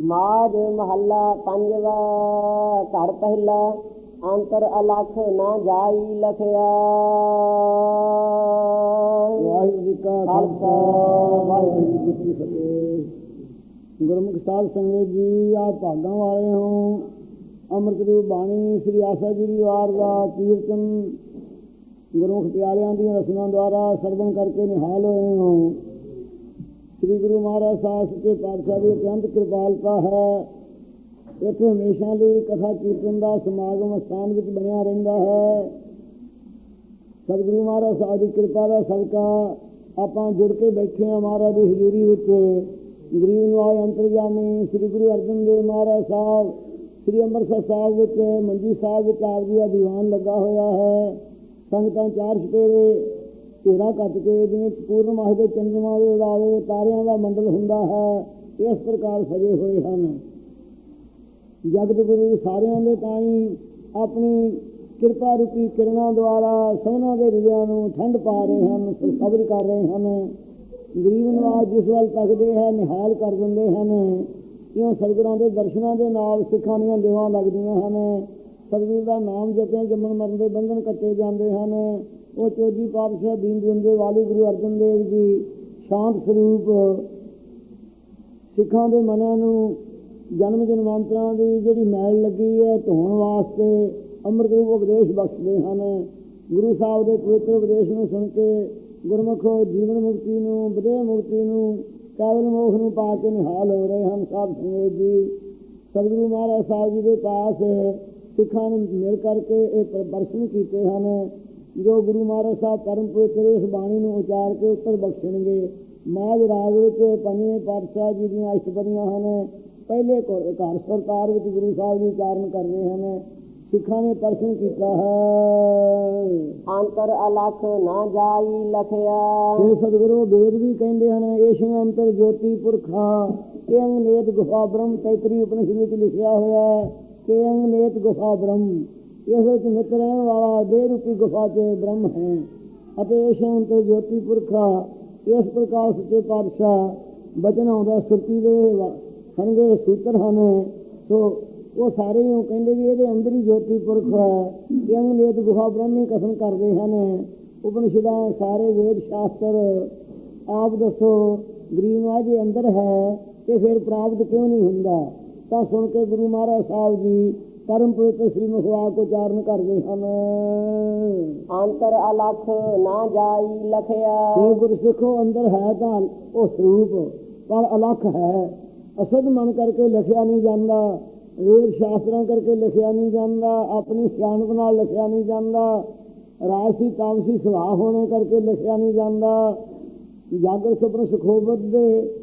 ਮਾਜ ਮਹੱਲਾ ਪੰਜਵਾ, ਘਰ ਪਹਿਲਾ, ਅੰਤਰ ਅਲਖ ਨਾ ਜਾਈ ਲਖਿਆ। ਵਾਹਿਗੁਰੂ ਜੀ ਕਾ ਖਾਲਸਾ, ਵਾਹਿਗੁਰੂ ਜੀ ਕੀ ਫਤਿਹ। ਗੁਰਮੁਖ ਸਾਧ ਸੰਗਤ ਜੀ ਆ ਭਾਗਾਂ ਵਾਲੇ ਹੋ। ਅੰਮ੍ਰਿਤ ਰੂਪ ਬਾਣੀ ਸ੍ਰੀ ਆਸਾ ਜੀ ਦੀ ਵਾਰ ਦਾ ਕੀਰਤਨ ਗੁਰਮੁਖ ਪਿਆਰਿਆਂ ਦੀਆਂ ਰਸਮਾਂ ਦੁਆਰਾ ਸਰਵਣ ਕਰਕੇ ਨਿਹਾਲ ਹੋਏ ਹੋ। ਸ੍ਰੀ ਗੁਰੂ ਮਹਾਰਾਜ ਸਾਹਿਬ ਸੱਚੇ ਪਾਤਸ਼ਾਹ ਦੀ ਅਤਿਅੰਤ ਕਿਰਪਾਲਤਾ ਹੈ। ਇੱਥੇ ਹਮੇਸ਼ਾ ਲਈ ਕਥਾ ਕੀਰਤਨ ਦਾ ਸਮਾਗਮ ਸਥਾਨ ਵਿੱਚ ਬਣਿਆ ਰਹਿੰਦਾ ਹੈ। ਸਤਿਗੁਰੂ ਮਹਾਰਾਜ ਸਾਹਿਬ ਦੀ ਕਿਰਪਾ ਦਾ ਸਦਕਾ ਆਪਾਂ ਜੁੜ ਕੇ ਬੈਠੇ ਹਾਂ ਮਹਾਰਾਜ ਦੀ ਹਜ਼ੂਰੀ ਵਿੱਚ। ਗਰੀਬ ਨਿਵਾਜ ਅੰਤਰਜਾਮੀ ਸ੍ਰੀ ਗੁਰੂ ਅਰਜਨ ਦੇਵ ਮਹਾਰਾਜ ਸਾਹਿਬ, ਸ੍ਰੀ ਅੰਮ੍ਰਿਤਸਰ ਸਾਹਿਬ ਵਿੱਚ, ਮੰਜੀ ਸਾਹਿਬ ਵਿੱਚ ਆਪ ਜੀ ਦਾ ਦੀਵਾਨ ਲੱਗਾ ਹੋਇਆ ਹੈ। ਸੰਗਤਾਂ ਚਾਰ ਛਪੇਰੇ ਘੇਰਾ ਕੱਟ ਕੇ ਜਿਵੇਂ ਪੂਰਨਮਾਸ ਦੇ ਚੰਦਰਮਾ ਦੇ ਉਡਾਵੇ ਤਾਰਿਆਂ ਦਾ ਮੰਡਲ ਹੁੰਦਾ ਹੈ, ਇਸ ਪ੍ਰਕਾਰ ਸਜੇ ਹੋਏ ਹਨ। ਜਗਤ ਗੁਰੂ ਸਾਰਿਆਂ ਦੇ ਤਾਈ ਆਪਣੀ ਕਿਰਪਾ ਰੂਪੀ ਕਿਰਨਾਂ ਦੁਆਰਾ ਸਭਨਾਂ ਦੇ ਹਿਰਦਿਆਂ ਨੂੰ ਠੰਡ ਪਾ ਰਹੇ ਹਨ ਸਬਰ ਕਰ ਰਹੇ ਹਨ। ਗਰੀਬ ਨਵਾਜ ਜਿਸ ਵੱਲ ਤੱਕਦੇ ਹੈ, ਨਿਹਾਲ ਕਰ ਦਿੰਦੇ ਹਨ। ਕਿਉਂ ਸਤਿਗੁਰਾਂ ਦੇ ਦਰਸ਼ਨਾਂ ਦੇ ਨਾਲ ਸਿੱਖਾਂ ਦੀਆਂ ਦੇਵਾਂ ਲੱਗਦੀਆਂ ਹਨ। ਸਤਿਗੁਰ ਦਾ ਨਾਮ ਜਪਿਆ, ਜੰਮਣ ਮਰਨ ਦੇ ਬੰਧਨ ਕੱਟੇ ਜਾਂਦੇ ਹਨ। ਉਹ ਚੋਜੀ ਪਾਤਸ਼ਾਹ ਦੀਨ ਦੁੰਦੇ ਵਾਲੇ ਗੁਰੂ ਅਰਜਨ ਦੇਵ ਜੀ ਸ਼ਾਂਤ ਸਰੂਪ ਸਿੱਖਾਂ ਦੇ ਮਨਾਂ ਨੂੰ ਜਨਮ ਜਨਮਾਂਤਰਾਂ ਦੀ ਜਿਹੜੀ ਮੈਲ ਲੱਗੀ ਹੈ, ਧੋਣ ਵਾਸਤੇ ਅੰਮ੍ਰਿਤ ਰੂਪ ਉਪਦੇਸ਼ ਬਖਸ਼ਦੇ ਹਨ। ਗੁਰੂ ਸਾਹਿਬ ਦੇ ਪਵਿੱਤਰ ਉਪਦੇਸ਼ ਨੂੰ ਸੁਣ ਕੇ ਗੁਰਮੁਖੋ ਜੀਵਨ ਮੁਕਤੀ ਨੂੰ, ਵਿਦੇਹ ਮੁਕਤੀ ਨੂੰ, ਕੇਵਲ ਮੋਖ ਨੂੰ ਪਾ ਕੇ ਨਿਹਾਲ ਹੋ ਰਹੇ ਹਨ ਸਾਧ ਸੰਗਤ ਜੀ। ਸਤਿਗੁਰੂ ਮਹਾਰਾਜ ਸਾਹਿਬ ਜੀ ਦੇ ਪਾਸ ਸਿੱਖਾਂ ਨੂੰ ਮਿਲ ਕਰਕੇ ਇਹ ਪ੍ਰਦਰਸ਼ਨ ਕੀਤੇ ਹਨ। ਜੋ ਗੁਰੂ ਮਹਾਰਾਜ ਸਾਹਿਬ ਕਰਮ ਪਵਿੱਤਰ ਇਸ ਬਾਣੀ ਨੂੰ ਉਚਾਰ ਕੇ ਉੱਤਰ ਬਖਸ਼ਣਗੇ ਮਾਝ ਰਾਗ ਵਿੱਚ ਪੰਜਵੇਂ ਪਾਤਸ਼ਾਹ ਜੀ ਦੀਆਂ ਅਸ਼ਟਪਦੀਆਂ ਹਨ। ਪਹਿਲੇ ਘਰ ਸਰਕਾਰ ਵਿੱਚ ਗੁਰੂ ਸਾਹਿਬ ਜੀ ਉਚਾਰਨ ਕਰ ਰਹੇ ਹਨ। ਸਿੱਖਾਂ ਨੇ ਪ੍ਰਸ਼ਨ ਕੀਤਾ ਹੈ। ਅੰਤਰ ਅਲਖ ਨਾ ਜਾਈ ਲਖਿਆ। ਇਹ ਸਤਿਗੁਰੂ ਵੇਦ ਵੀ ਕਹਿੰਦੇ ਹਨ ਏਸ਼ ਅੰਤਰ ਜੋਤੀ ਪੁਰਖਾ ਕਿੰਗ ਨੇਤ ਗੁਫਾ ਬ੍ਰਹਮ ਤੈਤਰੀ ਉਪਨਿਸ਼ਦ ਵਿੱਚ ਲਿਖਿਆ ਹੋਇਆ ਹੈ ਕਿੰਗ ਨੇਤ ਗੁਫਾ ਬ੍ਰਹਮ ਇਸ ਵਿੱਚ ਨਿਤ ਰਹਿਣ ਵਾਲਾ ਦੇ ਰੂਪੀ ਗੁਫਾ 'ਚ ਬ੍ਰਹਮ ਹੈ ਅਤੇ ਏਸ਼ ਅੰਤਰ ਜੋਤੀ ਪੁਰਖਾ, ਇਸ ਪ੍ਰਕਾਰ ਸੱਚੇ ਪਾਤਸ਼ਾਹ ਬਚਨ ਆਉਂਦਾ ਸੁਰਤੀ ਦੇ ਖਣਗੇ ਸੂਤਰ ਹਨ। ਸੋ ਉਹ ਸਾਰੇ ਉਹ ਕਹਿੰਦੇ ਵੀ ਇਹਦੇ ਅੰਦਰ ਹੀ ਜੋਤੀ ਪੁਰਖ ਹੈ। ਕਿੰਗ ਨੇਤ ਗੁਫਾ ਬ੍ਰਹਮੀ ਕਥਨ ਕਰਦੇ ਹਨ। ਉਪਨਿਸ਼ਦਾਂ, ਸਾਰੇ ਵੇਦ ਸ਼ਾਸਤਰ, ਆਪ ਦੱਸੋ ਗਰੀਬ ਜੇ ਅੰਦਰ ਹੈ ਤੇ ਫਿਰ ਪ੍ਰਾਪਤ ਕਿਉਂ ਨਹੀਂ ਹੁੰਦਾ? ਤਾਂ ਸੁਣ ਕੇ ਗੁਰੂ ਮਹਾਰਾਜ ਸਾਹਿਬ ਜੀ ਪਰਮ ਪਵਿੱਤਰ ਸ੍ਰੀ ਮੁਖਵਾਕ ਉਚਾਰਨ ਕਰਦੇ ਹਨ। ਅੰਤਰ ਅਲਖ ਨਾ ਜਾਈ ਲਖਿਆ। ਇਹ ਗੁਰਸਿੱਖੋ ਅੰਦਰ ਹੈ ਤਾਂ ਉਹ ਸਰੂਪ ਪਰ ਅਲਖ ਹੈ। ਅਸਦ ਮਨ ਕਰਕੇ ਲਿਖਿਆ ਨਹੀਂ ਜਾਂਦਾ ਵੇਦ ਸ਼ਾਸਤਰਾਂ ਕਰਕੇ ਲਿਖਿਆ ਨਹੀਂ ਜਾਂਦਾ ਆਪਣੀ ਸਿਆਣਪ ਨਾਲ ਲਿਖਿਆ ਨਹੀਂ ਜਾਂਦਾ ਰਾਜਸੀ ਤਾਮਸੀ ਸੁਭਾਅ ਹੋਣੇ ਕਰਕੇ ਲਿਖਿਆ ਨਹੀਂ ਜਾਂਦਾ। ਜਾਗਰ ਸੁਪਨ ਸੁਖੋਬਤ ਦੇ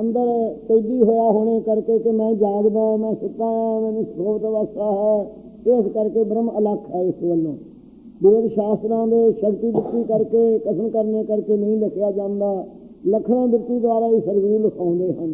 ਅੰਦਰ ਕੈਦੀ ਹੋਇਆ ਹੋਣੇ ਕਰਕੇ ਕਿ ਮੈਂ ਜਾਗਦਾ, ਮੈਂ ਸੁੱਤਾ ਹਾਂ, ਮੈਨੂੰ ਸੁਖੋਬਤ ਅਵਸਥਾ ਹੈ। ਇਸ ਕਰਕੇ ਬ੍ਰਹਮ ਅਲੱਖ ਹੈ ਇਸ ਵੱਲੋਂ। ਵੇਦ ਸ਼ਾਸਤਰਾਂ ਦੇ ਸ਼ਕਤੀ ਦਿੱਤੀ ਕਰਕੇ ਕਸਮ ਕਰਨੇ ਕਰਕੇ ਨਹੀਂ ਲਿਖਿਆ ਜਾਂਦਾ। ਲਖਣਾ ਦਿੱਤੀ ਦੁਆਰਾ ਹੀ ਸਰਗੁਰੂ ਲਿਖਾਉਂਦੇ ਹਨ।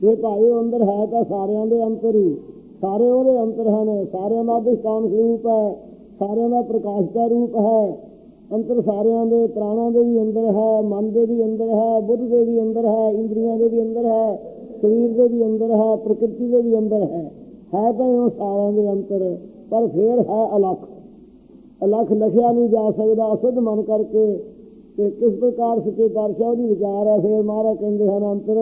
ਜੇ ਭਾਈ ਉਹ ਅੰਦਰ ਹੈ ਤਾਂ ਸਾਰਿਆਂ ਦੇ ਅੰਤਰ ਹੀ। ਸਾਰੇ ਉਹਦੇ ਅੰਤਰ ਹਨ। ਸਾਰਿਆਂ ਦਾ ਅਧਿਸ਼ਟਾਨ ਸਰੂਪ ਹੈ। ਸਾਰਿਆਂ ਦਾ ਪ੍ਰਕਾਸ਼ ਦਾ ਰੂਪ ਹੈ। ਅੰਤਰ ਸਾਰਿਆਂ ਦੇ ਪ੍ਰਾਣਾਂ ਦੇ ਵੀ ਅੰਦਰ ਹੈ ਮਨ ਦੇ ਵੀ ਅੰਦਰ ਹੈ ਬੁੱਧ ਦੇ ਵੀ ਅੰਦਰ ਹੈ ਇੰਦਰੀਆਂ ਦੇ ਵੀ ਅੰਦਰ ਹੈ ਸਰੀਰ ਦੇ ਵੀ ਅੰਦਰ ਹੈ ਪ੍ਰਕਿਰਤੀ ਦੇ ਵੀ ਅੰਦਰ ਹੈ। ਹੈ ਤਾਂ ਉਹ ਸਾਰਿਆਂ ਦੇ ਅੰਤਰ ਪਰ ਫੇਰ ਹੈ ਅਲਖ। ਅਲਖ ਲਿਖਿਆ ਨਹੀਂ ਜਾ ਸਕਦਾ ਅਸਦ ਮਨ ਕਰਕੇ। ਤੇ ਕਿਸ ਪ੍ਰਕਾਰ ਸੱਚੇ ਪਾਤਸ਼ਾਹ ਦੀ ਵਿਚਾਰ ਹੈ ਫਿਰ ਮਹਾਰਾਜ ਕਹਿੰਦੇ ਹਨ ਅੰਤਰ।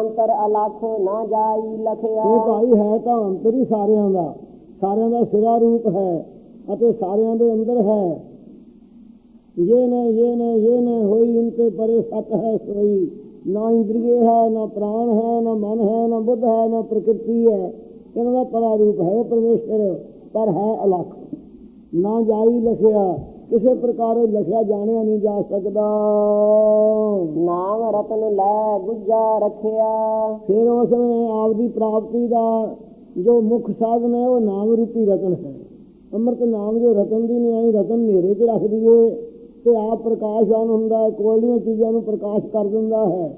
ਅੰਤਰ ਅਲਖ ਨਾ ਜਾਈ ਲਖਿਆ। ਇਹ ਭਾਈ ਹੈ ਤਾਂ ਅੰਤਰ ਹੀ ਸਾਰਿਆਂ ਦਾ। ਸਾਰਿਆਂ ਦਾ ਸਿਰਾ ਰੂਪ ਹੈ ਅਤੇ ਸਾਰਿਆਂ ਦੇ ਅੰਦਰ ਹੈ। ये न ये न ये न होई इनके परे सत है सोई ना इंद्रिय है ना प्राण है ना मन है ना बुद्ध है ना प्रकृति है इनका परा रूप है परमेश्वर पर है अलख ना जाई लिखिया ਕਿਸੇ ਪ੍ਰਕਾਰ ਲਿਖਿਆ ਜਾਣਿਆ ਨਹੀਂ ਜਾ ਸਕਦਾ ਨਾਮ ਰਤਨ ਲੈ ਗੁੱਜਾ ਰੱਖਿਆ ਫਿਰ ਉਸ ਨੇ ਆਪ ਦੀ ਪ੍ਰਾਪਤੀ ਦਾ ਜੋ ਮੁੱਖ ਸਾਧਨ ਹੈ ਉਹ ਨਾਮ ਰੂਪੀ ਰਤਨ ਹੈ ਅੰਮ੍ਰਿਤ ਨਾਮ ਜੋ ਰਤਨ ਦੀ ਨਹੀਂ ਆਈ ਰਤਨ ਮੇਰੇ ਤੇ ਰੱਖ ਦਈਏ ਤੇ ਆਪ ਪ੍ਰਕਾਸ਼ਵਾਨ ਹੁੰਦਾ ਹੈ ਕੋਲੀਆਂ ਚੀਜ਼ਾਂ ਨੂੰ ਪ੍ਰਕਾਸ਼ ਕਰ ਦਿੰਦਾ ਹੈ।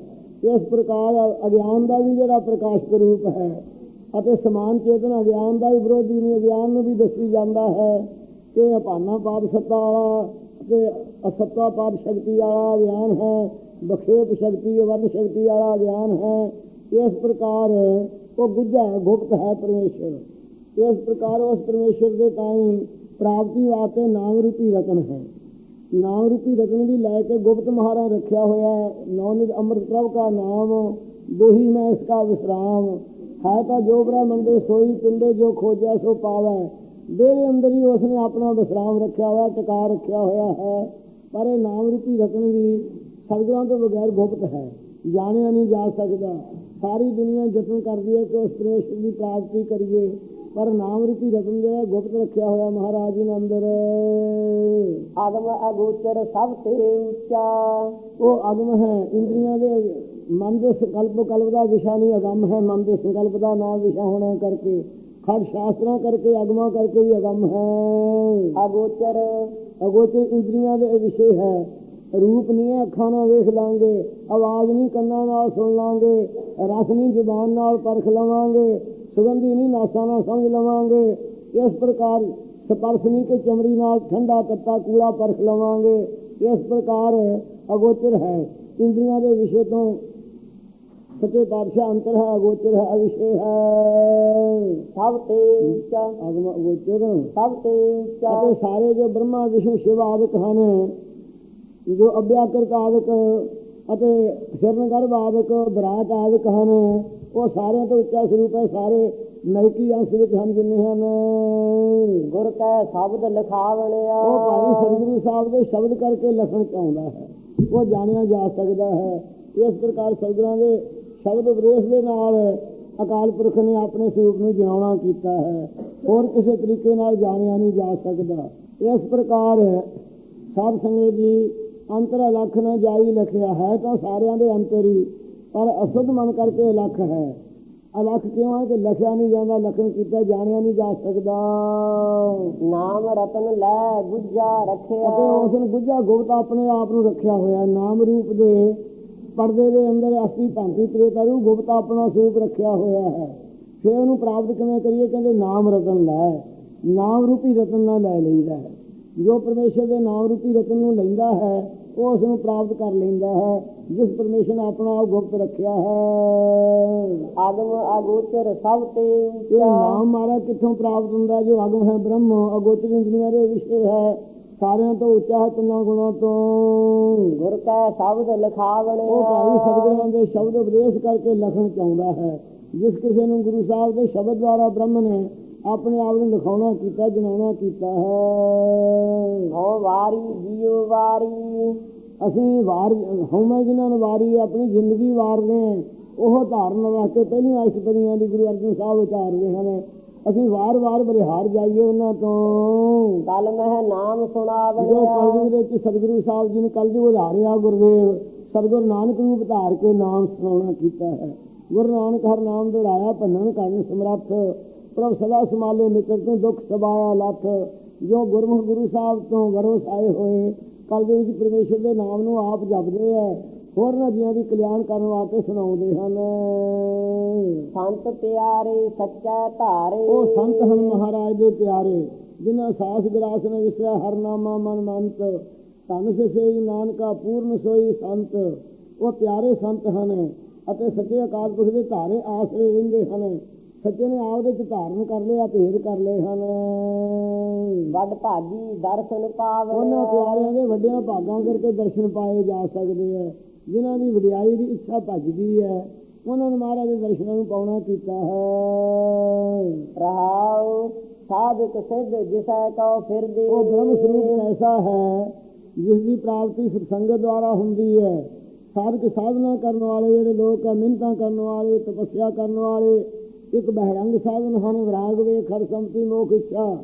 ਇਸ ਪ੍ਰਕਾਰ ਅਗਿਆਨ ਦਾ ਵੀ ਜਿਹੜਾ ਪ੍ਰਕਾਸ਼ ਰੂਪ ਹੈ, ਅਤੇ ਸਮਾਨ ਚੇਤਨ ਅਗਿਆਨ ਦਾ ਹੀ ਵਿਰੋਧੀ ਨਹੀਂ ਅਗਿਆਨ ਨੂੰ ਵੀ ਦੱਸੀ ਜਾਂਦਾ ਹੈ ਕਿ ਅਪਾਨਾ ਪਾਪ ਸੱਤਾ ਵਾਲਾ, ਤੇ ਅਸੱਤਾ ਪਾਪ ਸ਼ਕਤੀ ਵਾਲਾ ਗਿਆਨ ਹੈ ਬਖੇਪ ਸ਼ਕਤੀ ਵਰਨ ਸ਼ਕਤੀ ਵਾਲਾ ਗਿਆਨ ਹੈ। ਇਸ ਪ੍ਰਕਾਰ ਉਹ ਗੁੱਜਾ ਗੁਪਤ ਹੈ ਪਰਮੇਸ਼ਰ। ਇਸ ਪ੍ਰਕਾਰ ਉਸ ਪਰਮੇਸ਼ਰ ਦੇ ਤਾਈਂ ਪ੍ਰਾਪਤੀ ਵਾਸਤੇ ਨਾਮ ਰੂਪੀ ਰਤਨ ਹੈ। ਨਾਮ ਰੂਪੀ ਰਤਨ ਵੀ ਲੈ ਕੇ ਗੁਪਤ ਮਹਾਰਾ ਰੱਖਿਆ ਹੋਇਆ ਹੈ। ਨੌਨਿਤ ਅੰਮ੍ਰਿਤ ਪ੍ਰਭ ਕਾ ਨਾਮ, ਦੇਹੀ ਮੈਂ ਇਸ ਕਾ ਵਿਸਰਾਮ। ਹੈ ਤਾਂ ਜੋ ਬ੍ਰਹਮੰਡੇ ਸੋਈ, ਪਿੰਡੇ ਜੋ ਖੋਜੈ ਸੋ ਪਾਵੈ। ਦੇਹ ਅੰਦਰ ਹੀ ਉਸਨੇ ਆਪਣਾ ਵਿਸਰਾਮ ਰੱਖਿਆ ਹੋਇਆ, ਟਿਕਾ ਰੱਖਿਆ ਹੋਇਆ ਹੈ। ਪਰ ਇਹ ਨਾਮ ਰੂਪੀ ਰਤਨ ਵੀ ਸ਼ਬਦਾਂ ਤੋਂ ਬਗੈਰ ਗੁਪਤ ਹੈ। ਜਾਣਿਆ ਨਹੀਂ ਜਾ ਸਕਦਾ। ਸਾਰੀ ਦੁਨੀਆ ਯਤਨ ਕਰਦੀ ਹੈ ਕਿ ਉਸ ਪ੍ਰੇਸ਼ ਦੀ ਪ੍ਰਾਪਤੀ ਕਰੀਏ। ਪਰ ਨਾਮ ਰੂਪੀ ਰਤਨ ਜਿਹੜਾ ਗੁਪਤ ਰੱਖਿਆ ਹੋਇਆ ਮਹਾਰਾਜ ਜੀ ਨੇ ਅੰਦਰ। ਆਗਮ ਅਗੋਚਰ ਸਭ ਤੇ ਉੱਚਾ। ਉਹ ਅਗਮ ਹੈ ਇੰਦਰੀਆਂ ਦੇ ਮਨ ਦੇ ਸੰਕਲਪ ਕਲਪ ਦਾ ਵਿਸ਼ਾ ਨਹੀਂ ਅਗਮ ਹੈ। ਮਨ ਦੇ ਸੰਕਲਪ ਦਾ ਨਾਮ ਵਿਸ਼ਾ ਹੋਣਾ ਕਰਕੇ ਖੜ ਸ਼ਾਸਤਰਾਂ ਕਰਕੇ ਅਗਮਾ ਕਰਕੇ ਵੀ ਅਗਮ ਹੈ। ਅਗੋਚਰ। ਅਗੋਚਰ ਇੰਦਰੀਆਂ ਦੇ ਵਿਸ਼ੇ ਹੈ। ਰੂਪ ਨਹੀਂ ਹੈ ਅੱਖਾਂ ਨਾਲ ਵੇਖ ਲਾਂਗੇ ਆਵਾਜ਼ ਨਹੀਂ ਕੰਨਾਂ ਨਾਲ ਸੁਣ ਲਾਂਗੇ ਰਸ ਨਹੀਂ ਜ਼ੁਬਾਨ ਨਾਲ ਪਰਖ ਲਵਾਂਗੇ। ਸੁਗੰਧੀ ਨਹੀਂ ਨਾਸਾਂ ਨਾਲ ਸਮਝ ਲਵਾਂਗੇ। ਇਸ ਪ੍ਰਕਾਰ ਸਪਰਸ਼ ਨਹੀਂ ਕਿ ਚਮੜੀ ਨਾਲ ਠੰਡਾ ਤੱਤਾ ਕੂੜਾ ਪਰਖ ਲਵਾਂਗੇ। ਇਸ ਪ੍ਰਕਾਰ ਅਗੋਚਰ ਹੈ। ਇੰਦਰੀਆਂ ਦੇ ਵਿਸ਼ੇ ਤੋਂ ਸੱਚੇ ਪਾਤਸ਼ਾਹ ਅੰਤਰ ਹੈ ਅਗੋਚਰ ਹੈ ਅਵਿਸ਼ੇ ਹੈ। ਸਭ ਤੇ ਉੱਚਾ। ਅਗਮ ਅਗੋਚਰ। ਸਭ ਤੇ ਉੱਚਾ। ਸਾਰੇ ਜੋ ਬ੍ਰਹਮਾ ਵਿਸ਼ਨੂੰ ਸ਼ਿਵ ਆਦਿਕ ਹਨ ਜੋ ਅਭਿਆਕਰਕ ਆਦਿਕ ਅਤੇ ਹਿਰਨਗਰਭ ਆਦਿਕ ਵਿਰਾਟ ਆਦਿਕ ਹਨ ਉਹ ਸਾਰਿਆਂ ਤੋਂ ਉੱਚਾ ਸਰੂਪ ਹੈ ਸਾਰੇ ਨੈਕੀ ਅੰਸ਼ ਵਿੱਚ ਹਨ ਜਿੰਨੇ ਹਨ। ਗੁਰ ਕੈ ਸ਼ਬਦ ਲਿਖਾਵਣਿਆ ਉਹ ਭਾਈ ਸਤਿਗੁਰੂ ਸਾਹਿਬ ਦੇ ਸ਼ਬਦ ਕਰਕੇ ਲਖਣ ਚਾਹੁੰਦਾ ਹੈ ਉਹ ਜਾਣਿਆ ਜਾ ਸਕਦਾ ਹੈ। ਇਸ ਪ੍ਰਕਾਰ ਸਤਿਗੁਰਾਂ ਦੇ ਸ਼ਬਦ ਉਪਦੇਸ਼ ਦੇ ਨਾਲ ਅਕਾਲ ਪੁਰਖ ਨੇ ਆਪਣੇ ਸਰੂਪ ਨੂੰ ਜਿਉਣਾ ਕੀਤਾ ਹੈ। ਹੋਰ ਕਿਸੇ ਤਰੀਕੇ ਨਾਲ ਜਾਣਿਆ ਨਹੀਂ ਜਾ ਸਕਦਾ। ਇਸ ਪ੍ਰਕਾਰ ਸਾਧ ਸੰਗਤ ਜੀ ਅੰਤਰ ਅਲਖ ਨਾ ਜਾਈ ਲਖਿਆ ਹੈ ਤਾਂ ਸਾਰਿਆਂ ਦੇ ਅੰਤਰ ਹੀ ਪਰ ਅਸੁੱਧ ਮਨ ਕਰਕੇ ਅਲਖ ਹੈ। ਅਲਖ ਕਿਉਂ ਹੈ ਕਿ ਲਖਿਆ ਨਹੀਂ ਜਾਂਦਾ ਲਖਨ ਕੀਤਾ ਜਾਣਿਆ ਨਹੀਂ ਜਾ ਸਕਦਾ। ਨਾਮ ਰਤਨ ਲੈ ਗੁੱਜਾ ਰੱਖਿਆ। ਅਤੇ ਉਸ ਨੇ ਗੁੱਜਾ ਗੁਪਤ ਆਪਣੇ ਆਪ ਨੂੰ ਰੱਖਿਆ ਹੋਇਆ। ਨਾਮ ਰੂਪ ਦੇ ਪਰਦੇ ਦੇ ਅੰਦਰ ਅਸਲੀ ਭਾਂਤੀ ਤ੍ਰੇਤਾ ਰੂਪ ਗੁਪਤ ਆਪਣਾ ਸਰੂਪ ਰੱਖਿਆ ਹੋਇਆ ਹੈ। ਫਿਰ ਉਹਨੂੰ ਪ੍ਰਾਪਤ ਕਿਵੇਂ ਕਰੀਏ? ਕਹਿੰਦੇ ਨਾਮ ਰਤਨ ਲੈ। ਨਾਮ ਰੂਪੀ ਰਤਨ ਨਾਲ ਲੈ ਲਈਦਾ। ਹੈ ਜੋ ਪਰਮੇਸ਼ਰ ਦੇ ਨਾਮ ਰੂਪੀ ਰਤਨ ਨੂੰ ਲੈਂਦਾ ਹੈ ਉਸ ਨੂੰ ਪ੍ਰਾਪਤ ਕਰ ਲੈਂਦਾ ਹੈ ਜਿਸ ਪਰਮੇਸ਼ਰ ਨੇ ਆਪਣਾ ਆਪ ਗੁਪਤ ਰੱਖਿਆ ਹੈ। ਆਗਮ ਅਗੋਚਰ ਸਭ ਤੇ ਇਹ ਨਾਮ ਮਾਰਾ ਕਿੱਥੋਂ ਪ੍ਰਾਪਤ ਹੁੰਦਾ ਜੋ ਅਗਮ ਹੈ ਬ੍ਰਹਮ ਅਗੋਚਰ ਇੰਦਰੀਆਂ ਦੇ ਵਿਸ਼ੇ ਹੈ। ਸਾਰਿਆਂ ਤੋਂ ਉੱਚਾ ਹੈ ਤਿੰਨਾਂ ਗੁਣਾਂ ਤੋਂ। ਗੁਰ ਕੈ ਸ਼ਬਦ ਲਿਖਾਵਣਿਆ ਉਹ ਭਾਈ ਸਤਿਗੁਰਾਂ ਦੇ ਸ਼ਬਦ ਉਪਦੇਸ਼ ਕਰਕੇ ਲਖਣ ਚਾਹੁੰਦਾ ਹੈ। ਜਿਸ ਕਿਸੇ ਨੂੰ ਗੁਰੂ ਸਾਹਿਬ ਦੇ ਸ਼ਬਦ ਦੁਆਰਾ ਬ੍ਰਹਮ ਨੇ ਆਪਣੇ ਆਪ ਨੂੰ ਲਿਖਾਉਣਾ ਕੀਤਾ ਜਨਾਉਣਾ ਕੀਤਾ ਹੈ। ਹੋ ਵਾਰੀ ਜੀਉ ਵਾਰੀ। ਅਸੀਂ ਵਾਰ ਹਉਮੈ ਜਿਨ੍ਹਾਂ ਨੂੰ ਵਾਰੀ ਆਪਣੀ ਜ਼ਿੰਦਗੀ ਵਾਰਦੇ ਹਾਂ। ਉਹ ਧਾਰਨ ਵਾਸਤੇ ਪਹਿਲੀਆਂ ਅਸ਼ਟਪਦੀਆਂ ਦੀ ਗੁਰੂ ਅਰਜਨ ਸਾਹਿਬ ਉਚਾਰਦੇ ਹਨ। ਅਸੀਂ ਵਾਰ-ਵਾਰ ਬਲਿਹਾਰ ਜਾਈਏ ਉਹਨਾਂ ਤੋਂ। ਕਲ ਮਹਿ ਨਾਮ ਜੋ ਸੁਣਾਵਣਿਆ ਕਲਯੁਗ ਦੇ ਵਿੱਚ ਸਤਿਗੁਰੂ ਸਾਹਿਬ ਜੀ ਨੇ ਕਲਯੁਗ ਉਧਾਰਿਆ ਗੁਰਦੇਵ ਸਤਿਗੁਰੂ ਨਾਨਕ ਰੂਪ ਧਾਰ ਕੇ ਨਾਮ ਸੁਣਾਉਣਾ ਕੀਤਾ ਹੈ। ਗੁਰੂ ਨਾਨਕ ਹਰ ਨਾਮ ਦੁਹਰਾਇਆ ਭੰਨਣ ਕਰਨ ਸਮਰੱਥ। ਪ੍ਰਭ ਸਦਾ ਸਮਾਲੇ ਮਿੱਤਰ ਤੂੰ ਦੁੱਖ ਸਬਾਇਆ ਲੱਥ ਜੋ ਗੁਰਮੁਖ ਗੁਰੂ ਸਾਹਿਬ ਤੋਂ ਵਰੋਸ ਆਏ ਹੋਏ ਕਲਯੁਗ ਵਿੱਚ ਪਰਮੇਸ਼ਰ ਦੇ ਨਾਮ ਨੂੰ ਆਪ ਜਪਦੇ ਹੈ ਹੋਰਨਾਂ ਜੀਆਂ ਦੀ ਕਲਿਆਣ ਕਰਨ ਵਾਸਤੇ ਸੁਣਾਉਂਦੇ ਹਨ। ਸੰਤ ਪਿਆਰੇ ਸੱਚਾ ਧਾਰੇ। ਉਹ ਸੰਤ ਹਨ ਮਹਾਰਾਜ ਦੇ ਪਿਆਰੇ ਜਿਨ੍ਹਾਂ ਸਾਸ ਗਰਾਸ ਨੇ ਵਿਸਰਿਆ ਹਰ ਨਾਮਾ ਮਨ ਮੰਤ। ਧਨ ਸੇ ਸੇਈ ਨਾਨਕਾ ਪੂਰਨ ਸੋਈ ਸੰਤ। ਉਹ ਪਿਆਰੇ ਸੰਤ ਹਨ ਅਤੇ ਸੱਚੇ ਅਕਾਲ ਪੁਰਖ ਦੇ ਧਾਰੇ ਆਸਰੇ ਰਹਿੰਦੇ ਹਨ। ਸੱਚੇ ਨੇ ਆਪ ਦੇ ਚ ਧਾਰਨ ਕਰ ਲਿਆ ਭੇਦ ਕਰ ਲਏ ਹਨ। ਵੱਡ ਭਾਜੀ ਦਰਸ਼ਨ ਉਹਨਾਂ ਪਾਵਣਿਆ ਪਿਆਰਿਆਂ ਦੇ ਵੱਡਿਆਂ ਭਾਗਾਂ ਕਰਕੇ ਦਰਸ਼ਨ ਪਾਏ ਜਾ ਸਕਦੇ ਹੈ ਜਿਨ੍ਹਾਂ ਦੀ ਵਡਿਆਈ ਦੀ ਇੱਛਾ ਭੱਜਦੀ ਹੈ ਉਹਨਾਂ ਨੂੰ ਮਹਾਰਾਜ ਦੇ ਦਰਸ਼ਨਾਂ ਨੂੰ ਪਾਉਣਾ ਕੀਤਾ ਹੈ। ਰਹਾਉ ਸਾਧਕ ਸਿੱਧ ਜਿਸੈ ਕਉ ਫਿਰਦੇ। ਉਹ ਬ੍ਰਹਮ ਸਰੂਪ ਐਸਾ ਹੈ ਜਿਸ ਦੀ ਪ੍ਰਾਪਤੀ ਸਤਸੰਗਤ ਦੁਆਰਾ ਹੁੰਦੀ ਹੈ। ਸਾਧਕ ਸਾਧਨਾ ਕਰਨ ਵਾਲੇ ਜਿਹੜੇ ਲੋਕ ਹੈ ਮਿਹਨਤਾਂ ਕਰਨ ਵਾਲੇ ਤਪੱਸਿਆ ਕਰਨ ਵਾਲੇ ਇੱਕ ਬਹਿਰੰਗ ਸਾਧਨ ਹਨ, ਵਿਰਾਗ ਵੇਖ ਹਰ ਸੰਤੀ ਮੋਖ ਇੱਛਾ।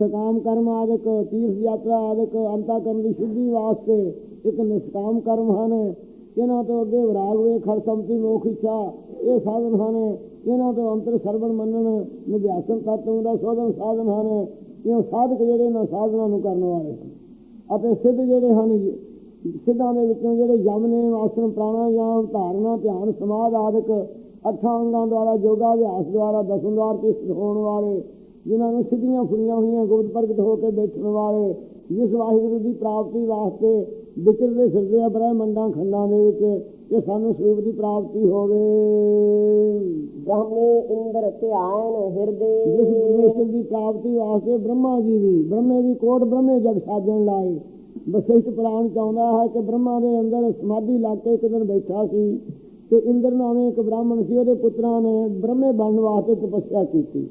ਸਕਾਮ ਕਰਮ ਆਦਿਕ, ਤੀਰਥ ਯਾਤਰਾ ਆਦਿਕ ਅੰਤਾ ਕਰਨ ਦੀ ਸ਼ੁੱਧੀ ਵਾਸਤੇ ਇੱਕ ਨਿਸ਼ਕਾਮ ਕਰਮ ਹਨ। ਇਹਨਾਂ ਤੋਂ ਅੱਗੇ ਵਿਰਾਗ ਵੇਖ ਹਰ ਸੰਤੀ ਮੋਖ ਇੱਛਾ, ਇਹ ਸਾਧਨ ਹਨ। ਇਹਨਾਂ ਤੋਂ ਅੰਤਰ ਸਰਵਣ ਮੰਨਣ, ਨਿਧਿਆਸਨ ਤਤਵ ਦਾ ਸੋਧਨ ਸਾਧਨ ਹਨ। ਇਹ ਸਾਧਕ ਜਿਹੜੇ ਨਾ ਸਾਧਨਾਂ ਨੂੰ ਕਰਨ ਵਾਲੇ ਹਨ। ਅਤੇ ਸਿੱਧ ਜਿਹੜੇ ਹਨ, ਸਿੱਧਾਂ ਦੇ ਵਿੱਚੋਂ ਜਿਹੜੇ ਯਮ ਨੇ ਆਸਨ, ਪ੍ਰਾਣਾਯਾਮ, ਧਾਰਨਾ, ਧਿਆਨ, ਸਮਾਧ ਆਦਿਕ ਅੱਠਾਂ ਅੰਗਾਂ ਦੁਆਰਾ ਯੋਗਾ ਅਭਿਆਸ ਦੁਆਰਾ ਦਸਮ ਦੁਆਰ ਤੇ ਸਿੱਧ ਹੋਣ ਵਾਲੇ ਜਿਨ੍ਹਾਂ ਨੂੰ ਸਿੱਧੀਆਂ ਫੁੱਲੀਆਂ ਹੋਈਆਂ ਗੁਪਤ ਪ੍ਰਗਟ ਹੋ ਕੇ ਬੈਠਣ ਵਾਲੇ ਜਿਸ ਵਾਹਿਗੁਰੂ ਦੀ ਪ੍ਰਾਪਤੀ ਵਾਸਤੇ ਵਿਚਰਦੇ ਫਿਰਦੇ ਆ ਬ੍ਰਹਮੰਡਾਂ ਖੰਡਾਂ ਦੇ ਵਿੱਚ ਕਿ ਸਾਨੂੰ ਸਰੂਪ ਦੀ ਪ੍ਰਾਪਤੀ ਹੋਵੇ। ਬ੍ਰਹਮੇ ਇੰਦਰ ਧਿਆਨ ਹਿਰਦੇ। ਜਿਸ ਪਰਮੇਸ਼ਰ ਦੀ ਪ੍ਰਾਪਤੀ ਵਾਸਤੇ ਬ੍ਰਹਮਾ ਜੀ ਵੀ ਬ੍ਰਹਮੇ ਵੀ ਕੋਟ ਬ੍ਰਹਮੇ ਜਗ ਸਾਜਣ ਲਾਏ। ਵਸਿਸ਼ਠ ਪੁਰਾਣ ਚਾਹੁੰਦਾ ਹੈ ਕਿ ਬ੍ਰਹਮਾ ਦੇ ਅੰਦਰ ਸਮਾਧੀ ਲਾ ਕੇ ਇੱਕ ਦਿਨ ਬੈਠਾ ਸੀ। ਤੇ ਇੰਦਰ ਨਾਮੇ ਇੱਕ ਬ੍ਰਾਹਮਣ ਸੀ, ਉਹਦੇ ਪੁੱਤਰਾਂ ਨੇ ਬ੍ਰਹਮੇ ਬਣਨ ਵਾਸਤੇ ਤਪੱਸਿਆ ਕੀਤੀ।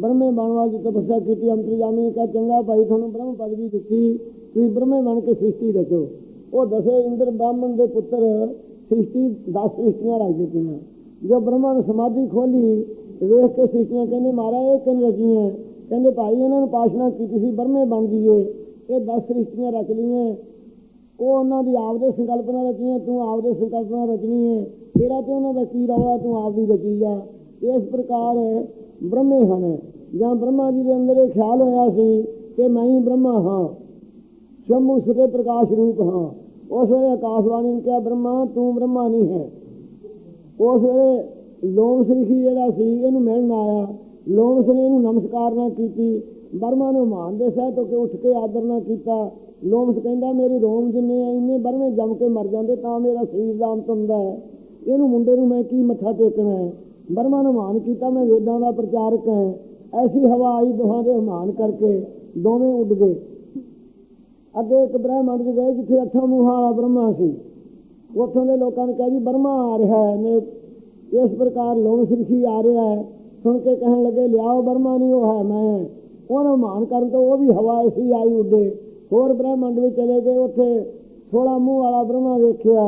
ਬ੍ਰਹਮੇ ਬਣਨ ਵਾਸਤੇ ਤਪੱਸਿਆ ਕੀਤੀ, ਅੰਤਰਜਾਮੀ ਕਹ, ਚੰਗਾ ਭਾਈ, ਤੁਹਾਨੂੰ ਬ੍ਰਹਮ ਪਦਵੀ ਦਿੱਤੀ, ਤੁਸੀਂ ਬ੍ਰਹਮੇ ਬਣ ਕੇ ਸ੍ਰਿਸ਼ਟੀ ਰਚੋ। ਉਹ ਦਸੇ, ਇੰਦਰ ਬ੍ਰਾਹਮਣ ਦੇ ਪੁੱਤਰ ਸ੍ਰਿਸ਼ਟੀ 10 ਸ੍ਰਿਸ਼ਟੀਆਂ ਰਚ ਦਿੱਤੀਆਂ। ਜੋ ਬ੍ਰਹਮਾ ਨੇ ਸਮਾਧੀ ਖੋਲੀ ਵੇਖ ਕੇ ਸ੍ਰਿਸ਼ਟੀਆਂ ਕਹਿੰਦੇ, ਮਹਾਰਾਜ, ਇਹ ਕਿਨ ਰਚੀਆਂ? ਕਹਿੰਦੇ, ਭਾਈ, ਇਹਨਾਂ ਨੂੰ ਪਾਸ਼ਨਾ ਕੀਤੀ ਸੀ, ਬ੍ਰਹਮੇ ਬਣ ਗਈਏ ਇਹ 10 ਸ੍ਰਿਸ਼ਟੀਆਂ ਰਚ ਲਈਆਂ। ਉਹ ਉਹਨਾਂ ਦੀ ਆਪਦੇ ਸੰਕਲਪਨਾ ਰਚੀਆਂ ਤੂੰ ਆਪਦੇ ਸੰਕਲਪਨਾ ਰਚਣੀ ਹੈ ਤੇਰਾ ਤੇ ਉਹਨਾਂ ਦਾ ਕੀ ਰੌਲਾ ਤੂੰ ਆਪਦੀ ਰਚੀ ਜਾ ਇਸ ਪ੍ਰਕਾਰ ਬ੍ਰਹਮੇ ਹਨ। ਜਾਂ ਬ੍ਰਹਮਾ ਜੀ ਦੇ ਅੰਦਰ ਇਹ ਖਿਆਲ ਹੋਇਆ ਸੀ ਕਿ ਮੈਂ ਹੀ ਬ੍ਰਹਮਾ ਹਾਂ। ਸ਼ੰਭੂ ਸੁਤੇ ਪ੍ਰਕਾਸ਼ ਰੂਪ ਹਾਂ। ਉਸ ਵੇਲੇ ਆਕਾਸ਼ਵਾਣੀ ਨੇ ਕਿਹਾ, ਬ੍ਰਹਮਾ, ਤੂੰ ਬ੍ਰਹਮਾ ਨਹੀਂ ਹੈ। ਉਸ ਵੇਲੇ ਲੋਮ ਸ੍ਰਿਖੀ ਜਿਹੜਾ ਸੀ, ਇਹਨੂੰ ਮਿਲਣ ਆਇਆ। ਲੋਮਸ ਨੇ ਇਹਨੂੰ ਨਮਸਕਾਰ ਨਾ ਕੀਤੀ। ਬਰਮਾ ਨੂੰ ਮਾਨ ਦੇ ਸਹਿ ਤੋਂ ਕਿ ਉੱਠ ਕੇ ਆਦਰ ਨਾ ਕੀਤਾ। ਲੋਮਸ ਕਹਿੰਦਾ, ਮੇਰੀ ਰੋਮ ਜਿੰਨੇ ਆ ਇੰਨੇ ਬਰਮੇ ਜੰਮ ਕੇ ਮਰ ਜਾਂਦੇ, ਤਾਂ ਮੇਰਾ ਸਰੀਰ ਦਾ ਅੰਤ ਹੁੰਦਾ ਹੈ। ਇਹਨੂੰ ਮੁੰਡੇ ਨੂੰ ਮੈਂ ਕੀ ਮੱਥਾ ਟੇਕਣਾ ਹੈ? ਬਰਮਾ ਨੂੰ ਮਾਨ ਕੀਤਾ, ਮੈਂ ਵੇਦਾਂ ਦਾ ਪ੍ਰਚਾਰਕ ਹਾਂ। ਐਸੀ ਹਵਾ ਆਈ ਦੋਹਾਂ ਦੇ ਮਾਨ ਕਰਕੇ, ਦੋਵੇਂ ਉੱਡ ਗਏ। ਅੱਗੇ ਇੱਕ ਬ੍ਰਹਮੰਡ ਚ ਗਏ, ਜਿੱਥੇ ਅੱਠਾਂ ਮੂੰਹਾਂ ਵਾਲਾ ਬ੍ਰਹਮਾ ਸੀ। ਉੱਥੋਂ ਦੇ ਲੋਕਾਂ ਨੇ ਕਿਹਾ ਜੀ, ਬਰਮਾ ਆ ਰਿਹਾ ਹੈ, ਨੇ ਇਸ ਪ੍ਰਕਾਰ ਲੋਮ ਸਿਰਖੀ ਆ ਰਿਹਾ ਹੈ। ਸੁਣ ਕੇ ਕਹਿਣ ਲੱਗੇ, ਲਿਆਓ ਬਰਮਾ ਨਹੀਂ ਉਹ ਹੈ ਮੈਂ। ਉਹਨੂੰ ਮਾਨ ਕਰਨ ਤੋਂ ਉਹ ਵੀ ਹਵਾ ਐਸੀ ਆਈ ਉੱਡੇ। ਹੋਰ ਬ੍ਰਹਮੰਡ ਵਿੱਚ ਚਲੇ ਗਏ, ਉੱਥੇ 16 ਮੂੰਹ ਵਾਲਾ ਬ੍ਰਹਮਾ ਵੇਖਿਆ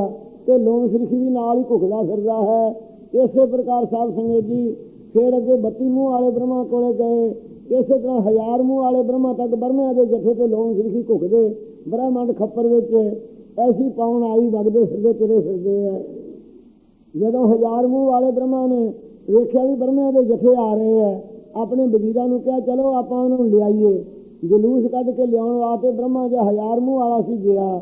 ਤੇ ਲੋਮ ਸਿਰਖੀ ਵੀ ਨਾਲ ਹੀ ਘੁਕਦਾ ਫਿਰਦਾ ਹੈ। ਇਸੇ ਪ੍ਰਕਾਰ ਸਾਧ ਸੰਗਤ ਜੀ ਫਿਰ ਅੱਗੇ 32 ਮੂੰਹ ਵਾਲੇ ਬ੍ਰਹਮਾ ਕੋਲੇ ਗਏ। ਇਸੇ ਤਰ੍ਹਾਂ ਹਜ਼ਾਰ ਮੂੰਹ ਵਾਲੇ ਬ੍ਰਹਮਾ ਤੱਕ ਬਰਮਿਆਂ ਦੇ ਜਥੇ ਤੇ ਲੋਮ ਸਿਰਖੀ ਘੁਕਦੇ ਬ੍ਰਹਮੰਡ ਖੱਪਰ ਵਿੱਚ ਐਸੀ ਪਾਉਣ ਆਈ, ਵਗਦੇ ਫਿਰਦੇ, ਤੁਰੇ ਫਿਰਦੇ ਆ। ਜਦੋਂ ਹਜ਼ਾਰ ਮੂੰਹ ਵਾਲੇ ਬ੍ਰਹਮਾ ਨੇ ਵੇਖਿਆ ਵੀ ਬਰਮਿਆਂ ਦੇ ਜਥੇ ਆ ਰਹੇ ਆ, ਆਪਣੇ ਵਜ਼ੀਰਾਂ ਨੂੰ ਕਿਹਾ, ਚਲੋ ਆਪਾਂ ਉਹਨਾਂ ਨੂੰ ਲਿਆਈਏ। ਜਲੂਸ ਕੱਢ ਕੇ ਲਿਆਉਣ ਵਾਸਤੇ ਬ੍ਰਹਮਾ ਜੋ ਹਜ਼ਾਰ ਮੂੰਹ ਵਾਲਾ ਸੀ ਗਿਆ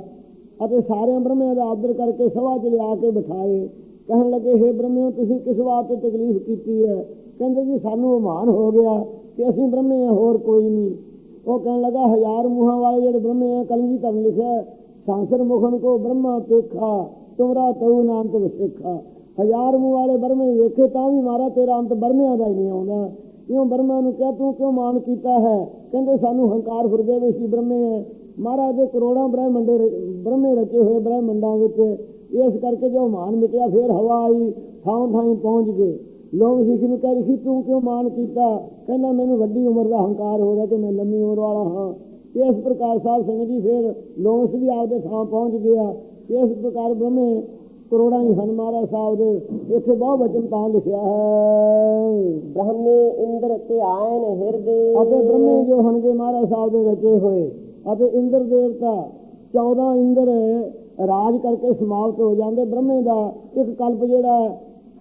ਅਤੇ ਸਾਰਿਆਂ ਬ੍ਰਹਮਿਆਂ ਦਾ ਆਦਰ ਕਰਕੇ ਸਭਾ 'ਚ ਲਿਆ ਕੇ ਬਿਠਾਏ। ਕਹਿਣ ਲੱਗੇ हे ਬ੍ਰਹਮਿਓ, ਤੁਸੀਂ ਕਿਸ ਵਾਸਤੇ ਤਕਲੀਫ ਕੀਤੀ ਹੈ? ਕਹਿੰਦੇ, ਜੀ, ਸਾਨੂੰ ਅਮਾਨ ਹੋ ਗਿਆ ਕਿ ਅਸੀਂ ਬ੍ਰਹਮੇ ਆ ਹੋਰ ਕੋਈ ਨਹੀਂ। ਉਹ ਕਹਿਣ ਲੱਗਾ, ਹਜ਼ਾਰ ਮੂੰਹਾਂ ਵਾਲੇ ਜਿਹੜੇ ਬ੍ਰਹਮੇ ਆ ਕਲਗੀ ਧਰਨ ਲਿਖਿਆ ਸੰਸਰ ਮੁਖਨ ਕੋ ਬ੍ਰਹਮਾ ਦੇਖਾ ਤੁਮਰਾ ਤਉ ਨਾਮ ਤੇ ਸਿੱਖਾ ਹਜ਼ਾਰ ਮੂੰਹ ਵਾਲੇ ਬ੍ਰਹਮੇ ਵੇਖੇ, ਤਾਂ ਵੀ ਮਾਰਾ ਤੇਰਾ ਅੰਤ ਬ੍ਰਹਮਿਆਂ ਦਾ ਹੀ ਨਹੀਂ ਆਉਂਦਾ। ਕਿਉਂ ਬਰਮਾ ਨੂੰ ਕਿਹਾ, ਤੂੰ ਕਿਉਂ ਮਾਨ ਕੀਤਾ ਹੈ? ਕਹਿੰਦੇ, ਸਾਨੂੰ ਹੰਕਾਰ ਫੁਰਦੇ ਵਿੱਚ ਸੀ ਬ੍ਰਹਮੇ। ਹੈ ਮਹਾਰਾਜ ਦੇ ਕਰੋੜਾਂ ਬ੍ਰਹਮੰਡੇ ਬ੍ਰਹਮੇ ਰਚੇ ਹੋਏ ਬ੍ਰਹਮੰਡਾਂ ਵਿੱਚ। ਇਸ ਕਰਕੇ ਜੋ ਮਾਨ ਮਿਟਿਆ, ਫੇਰ ਹਵਾ ਆਈ, ਥਾਂ ਥਾਂ ਪਹੁੰਚ ਗਏ। ਲੋਕ ਸਿੱਖ ਨੂੰ ਕਹਿ ਰਹੀ ਤੂੰ ਕਿਉਂ ਮਾਨ ਕੀਤਾ? ਕਹਿੰਦਾ, ਮੈਨੂੰ ਵੱਡੀ ਉਮਰ ਦਾ ਹੰਕਾਰ ਹੋ ਰਿਹਾ ਕਿ ਮੈਂ ਲੰਮੀ ਉਮਰ ਵਾਲਾ ਹਾਂ। ਇਸ ਪ੍ਰਕਾਰ ਸਾਹਿਬ ਸਿੰਘ ਜੀ ਫਿਰ ਲੋਕ ਵੀ ਆਪਦੇ ਥਾਂ ਪਹੁੰਚ ਗਿਆ। ਇਸ ਪ੍ਰਕਾਰ ਬ੍ਰਹਮੇ ਕਰੋੜਾਂ ਹੀ ਹਨ ਮਹਾਰਾਜ ਸਾਹਿਬ ਦੇ। ਇੱਥੇ ਬਹੁਤ ਵਚਨ ਤਾਂ ਲਿਖਿਆ ਹੈ। ਬ੍ਰਹਮੇ ਇੰਦਰ ਧਿਆਨ ਹਿਰਦੇ। ਅਤੇ ਬ੍ਰਹਮੇ ਜੋ ਹਨਗੇ ਮਹਾਰਾਜ ਸਾਹਿਬ ਦੇ ਰਚੇ ਹੋਏ ਅਤੇ ਇੰਦਰ ਦੇਵਤਾ 14 ਇੰਦਰ ਰਾਜ ਕਰਕੇ ਸਮਾਪਤ ਹੋ ਜਾਂਦੇ। ਬ੍ਰਹਮੇ ਦਾ ਇੱਕ ਕਲਪ ਜਿਹੜਾ ਹੈ,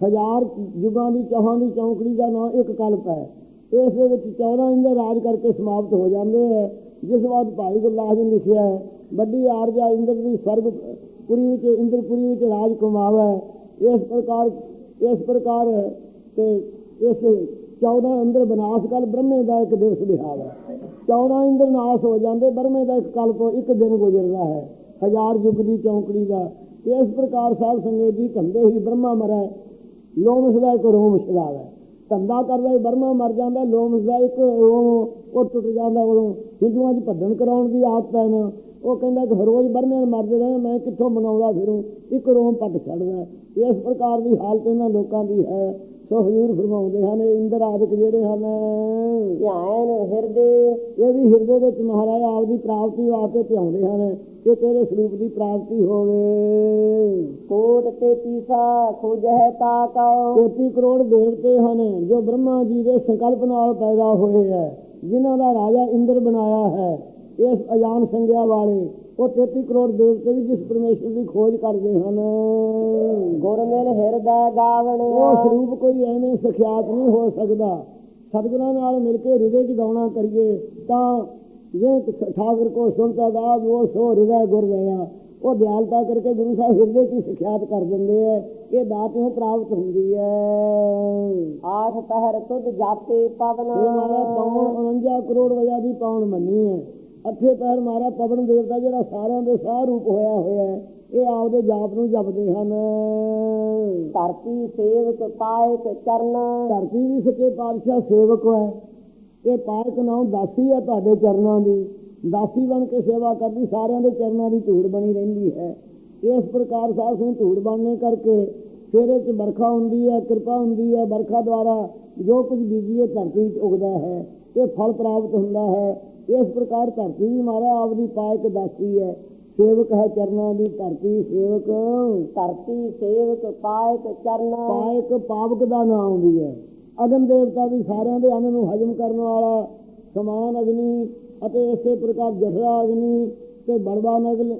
ਹਜ਼ਾਰ ਯੁਗਾਂ ਦੀ ਚੌਹਾਂ ਦੀ ਚੌਂਕੜੀ ਦਾ ਨਾਂ ਇੱਕ ਕਲਪ ਹੈ। ਇਸ ਦੇ ਵਿੱਚ 14 ਇੰਦਰ ਰਾਜ ਕਰਕੇ ਸਮਾਪਤ ਹੋ ਜਾਂਦੇ ਹੈ। ਜਿਸ ਬਾਅਦ ਭਾਈ ਗੁਰਦਾਸ ਜੀ ਲਿਖਿਆ ਹੈ ਵੱਡੀ ਆਰਜਾ ਇੰਦਰ ਦੀ ਸਵਰਗ ਪੁਰੀ ਵਿੱਚ ਇੰਦਰਪੁਰੀ ਵਿੱਚ ਰਾਜ ਕਮਾਵੇ ਇਸ ਪ੍ਰਕਾਰ ਇਸ ਪ੍ਰਕਾਰ ਤੇ ਇਸ 14 ਇੰਦਰ ਵਿਨਾਸ਼ ਕਾਲ ਬ੍ਰਹਮੇ ਦਾ ਇੱਕ ਦਿਵਸ ਬਿਹਾਰ ਹੈ। 14 ਇੰਦਰ ਨਾਸ਼ ਹੋ ਜਾਂਦੇ, ਬ੍ਰਹਮੇ ਦਾ ਇੱਕ ਕਲਪ ਇੱਕ ਦਿਨ ਗੁਜ਼ਰਦਾ ਹੈ। ਹਜ਼ਾਰ ਯੁਗ ਦੀ ਚੌਂਕੜੀ ਦਾ। ਇਸ ਪ੍ਰਕਾਰ ਸਾਹਿਬ ਸੰਗਤ ਜੀ ਧੰਦੇ ਹੀ ਬ੍ਰਹਮਾ ਮਰੈ ਲੋਮਸ ਦਾ ਇੱਕ ਰੋਮ ਛਡਾਵੇ ਧੰਦਾ ਕਰਦਾ ਹੀ ਬ੍ਰਹਮਾ ਮਰ ਜਾਂਦਾ, ਲੋਮਸ ਦਾ ਇੱਕ ਰੋਮ ਉਹ ਟੁੱਟ ਜਾਂਦਾ, ਉਦੋਂ ਹਿੰਦੂਆਂ 'ਚ ਭੱਜਣ ਕਰਾਉਣ ਦੀ ਆਦਤ ਹੈ ਨਾ। ਉਹ ਕਹਿੰਦਾ ਕਿ ਰੋਜ਼ ਬਰਮੇ ਮਰਦੇ ਰਹੇ ਮੈਂ ਕਿੱਥੋਂ ਮਨਾਉਂਦਾ ਫਿਰੂੰ? ਇੱਕ ਰੋਮ ਪੱਟ ਛੱਡਦਾ ਇਸ ਪ੍ਰਕਾਰ ਦੀ ਹਾਲਤ ਇਹਨਾਂ ਲੋਕਾਂ ਦੀ ਹੈ। ਸੋ ਹਜ਼ੂਰ ਫਰਮਾਉਂਦੇ ਹਨ ਇੰਦਰ ਆਦਿਕ ਜਿਹੜੇ ਹਨ ਧਿਆਨ ਹਿਰਦੇ। ਇਹ ਵੀ ਹਿਰਦੇ ਵਿੱਚ ਮਹਾਰਾਜ ਆਪ ਦੀ ਪ੍ਰਾਪਤੀ ਵਾਸਤੇ ਧਿਆਉਂਦੇ ਹਨ ਕਿ ਤੇਰੇ ਸਰੂਪ ਦੀ ਪ੍ਰਾਪਤੀ ਹੋਵੇ। ਕੋਟ ਤੇ ਤੀਸਾ ਖੁਜਹਿ ਤਾ ਕਉ। 33 ਕਰੋੜ ਦੇਵਤੇ ਹਨ ਜੋ ਬ੍ਰਹਮਾ ਜੀ ਦੇ ਸੰਕਲਪ ਨਾਲ ਪੈਦਾ ਹੋਏ ਹੈ ਜਿਨ੍ਹਾਂ ਦਾ ਰਾਜਾ ਇੰਦਰ ਬਣਾਇਆ ਹੈ। ਇਸ ਅਜਾਨ ਸੰਗਿਆ ਵਾਲੇ ਉਹ 33 ਕਰੋੜ ਦੇਵਤੇ ਵੀ ਜਿਸ ਪਰਮੇਸ਼ਰ ਦੀ ਖੋਜ ਕਰਦੇ ਹਨ। ਗੁਰ ਮਿਲ ਹਿਰਦੈ ਗਾਵਣ ਉਹ ਸਰੂਪ ਕੋਈ ਐਵੇਂ ਸਖਿਆਤ ਨਹੀਂ ਹੋ ਸਕਦਾ। ਸਤਿਗੁਰਾਂ ਨਾਲ ਮਿਲ ਕੇ ਹਿਰਦੇ 'ਚ ਗਾਉਣਾ ਕਰੀਏ ਤਾਂ ਜੇ ਠਾਕੁਰ ਕੋ ਸੁਣਤਾ ਦਾਦ ਉਹ ਸੋ ਹਿਰਦੈ ਗੁਰ ਗਿਆ ਉਹ ਦਿਆਲਤਾ ਕਰਕੇ ਗੁਰੂ ਸਾਹਿਬ ਹਿਰਦੇ ਕੀ ਸਿਖਿਆਤ ਕਰ ਦਿੰਦੇ ਐ। ਇਹ ਦਾਤ ਨੂੰ ਪ੍ਰਾਪਤ ਹੁੰਦੀ ਹੈ ਆਠ ਪਹਿਰ ਤੁਧ ਜਾਪੇ ਪਵਨ। ਇਹ ਮਾਰਾ ਪਵਨ 49 ਕਰੋੜ ਵਜਾ ਦੀ ਪਵਨ ਮੰਨੀ ਹੈ ਅੱਠੇ ਪੈਰ ਮਾਰਾ ਪਵਨ ਦੇਵਤਾ ਜਿਹੜਾ ਸਾਰਿਆਂ ਦੇ ਸਾਹ ਰੂਪ ਹੋਇਆ ਹੋਇਆ ਹੈ ਇਹ ਆਪਦੇ ਜਾਪ ਨੂੰ ਜਪਦੇ ਹਨ। ਧਰਤੀ ਸੇਵਕ ਪਾਇਕ ਚਰਨ। ਧਰਤੀ ਵੀ ਸੱਚੇ ਪਾਤਸ਼ਾਹ ਸੇਵਕ ਹੈ। ਇਹ ਪਾਇਕ ਨਾਮ ਦਾਸੀ ਹੈ ਤੁਹਾਡੇ ਚਰਨਾਂ ਦੀ। ਦਾਸੀ ਬਣ ਕੇ ਸੇਵਾ ਕਰਦੀ ਸਾਰਿਆਂ ਦੇ ਚਰਨਾਂ ਦੀ ਧੂੜ ਬਣੀ ਰਹਿੰਦੀ ਹੈ। ਇਸ ਪ੍ਰਕਾਰ ਸਾਧ ਸਿੰਘ ਧੂੜ ਬਣਨੇ ਕਰਕੇ ਫਿਰ ਇਹ 'ਚ ਵਰਖਾ ਹੁੰਦੀ ਹੈ ਕਿਰਪਾ ਹੁੰਦੀ ਹੈ। ਵਰਖਾ ਦੁਆਰਾ ਜੋ ਕੁਝ ਬੀਜੀਏ ਧਰਤੀ 'ਚ ਉਗਦਾ ਹੈ। ਇਹ ਫਲ ਪ੍ਰਾਪਤ ਹੁੰਦਾ ਹੈ। ਇਸ ਪ੍ਰਕਾਰ ਧਰਤੀ ਵੀ ਮਾਰਾ ਆਪਦੀ ਪਾਇਕ ਦਾਸੀ ਹੈ। ਸੇਵਕ ਹੈ ਚਰਨਾਂ ਦੀ ਧਰਤੀ ਸੇਵਕ। ਧਰਤੀ ਸੇਵਕ ਪਾਇਕ ਚਰਨ। ਪਾਇਕ ਪਾਵਕ ਦਾ ਨਾਮ ਵੀ ਹੈ। ਅਗਨ ਦੇਵਤਾ ਵੀ ਸਾਰਿਆਂ ਦੇ ਅੰਨ ਨੂੰ ਹਜਮ ਕਰਨ ਵਾਲਾ ਸਮਾਨ ਅਗਨੀ ਅਤੇ ਇਸੇ ਪ੍ਰਕਾਰ ਜਠਰਾ ਅਗਨੀ ਤੇ ਬੜਵਾ ਨਗਲ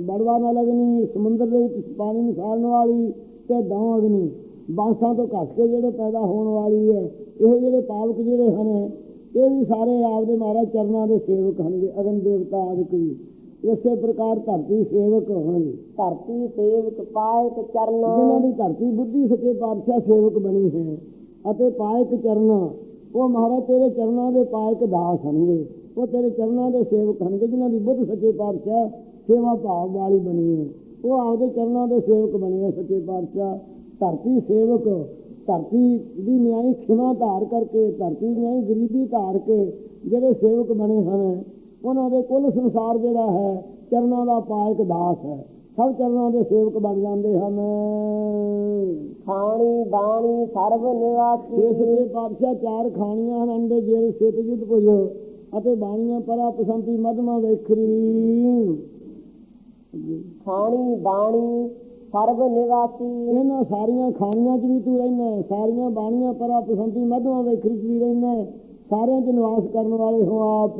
ਬੜਵਾ ਨਲ ਅਗਨੀ ਸਮੁੰਦਰ ਦੇ ਵਿੱਚ ਪਾਣੀ ਨੂੰ ਸਾੜਨ ਵਾਲੀ ਤੇ ਦੌ ਅਗਨੀ। ਬਾਂਸਾਂ ਤੋਂ ਘਸ ਕੇ ਜਿਹੜੇ ਪੈਦਾ ਹੋਣ ਵਾਲੀ ਹੈ ਇਹ ਜਿਹੜੇ ਪਾਵਕ ਜਿਹੜੇ ਹਨ ਇਹ ਵੀ ਸਾਰੇ ਆਪਦੇ ਮਹਾਰਾਜ ਚਰਨਾਂ ਦੇ ਸੇਵਕ ਹਨਗੇ ਅਗਨ ਦੇਵਤਾ ਆਦਿਕ ਵੀ। ਇਸੇ ਪ੍ਰਕਾਰ ਧਰਤੀ ਸੇਵਕ ਹੋਣਗੇ। ਧਰਤੀ ਸੇਵਕ ਪਾਇਕ ਚਰਨ। ਜਿਨ੍ਹਾਂ ਦੀ ਧਰਤੀ ਬੁੱਧੀ ਸੱਚੇ ਪਾਤਸ਼ਾਹ ਸੇਵਕ ਬਣੀ ਹੈ ਅਤੇ ਪਾਇਕ ਚਰਨ ਉਹ ਮਹਾਰਾਜ ਤੇਰੇ ਚਰਨਾਂ ਦੇ ਪਾਇਕ ਦਾਸ ਹਨਗੇ ਉਹ ਤੇਰੇ ਚਰਨਾਂ ਦੇ ਸੇਵਕ ਹਨਗੇ ਜਿਨ੍ਹਾਂ ਦੀ ਬੁੱਧ ਸੱਚੇ ਪਾਤਸ਼ਾਹ ਸੇਵਾ ਭਾਵ ਵਾਲੀ ਬਣੀ ਹੈ। ਉਹ ਆਪਦੇ ਚਰਨਾਂ ਦੇ ਸੇਵਕ ਬਣੇ ਸੱਚੇ ਪਾਤਸ਼ਾਹ। ਧਰਤੀ ਸੇਵਕ ਧਰਤੀ ਦੀ ਨਿਆਈ ਖਿਮਾ ਧਾਰ ਕਰਕੇ ਧਰਤੀ ਦੀ ਨਿਆਈ ਗਰੀਬੀ ਧਾਰ ਕੇ ਜਿਹੜੇ ਸੇਵਕ ਬਣੇ ਹਨ ਉਹਨਾਂ ਦੇ ਕੁੱਲ ਸੰਸਾਰ ਜਿਹੜਾ ਹੈ ਚਰਨਾਂ ਦਾ ਪਾਇਕ ਦਾਸ ਹੈ। ਸਭ ਚਰਨਾਂ ਦੇ ਸੇਵਕ ਬਣ ਜਾਂਦੇ ਹਨ। ਖਾਣੀ ਬਾਣੀ ਸਰਬ ਨਿਵਾਸੀ। ਇਸ ਦੇ ਪਾਤਸ਼ਾਹ ਚਾਰ ਖਾਣੀਆਂ ਹਨ ਅੰਡੇ ਜੇਲ ਸਿਤ ਜੁਦ ਭੁਜ ਅਤੇ ਬਾਣੀਆਂ ਪਰਾ ਪਸੰਤੀ ਮਧਮਾ ਵੇਖਰੀ। ਖਾਣੀ ਬਾਣੀ ਸਰਬ ਨਿਵਾਸੀ। ਇਹਨਾਂ ਸਾਰੀਆਂ ਖਾਣੀਆਂ 'ਚ ਵੀ ਤੂੰ ਰਹਿਣਾ ਸਾਰੀਆਂ ਬਾਣੀਆਂ ਪਰਾ ਪਸੰਤੀ ਮਧਮਾ ਵੇਖਰੀ 'ਚ ਵੀ ਰਹਿਣਾ। ਸਾਰਿਆਂ 'ਚ ਨਿਵਾਸ ਕਰਨ ਵਾਲੇ ਹੋ ਆਪ।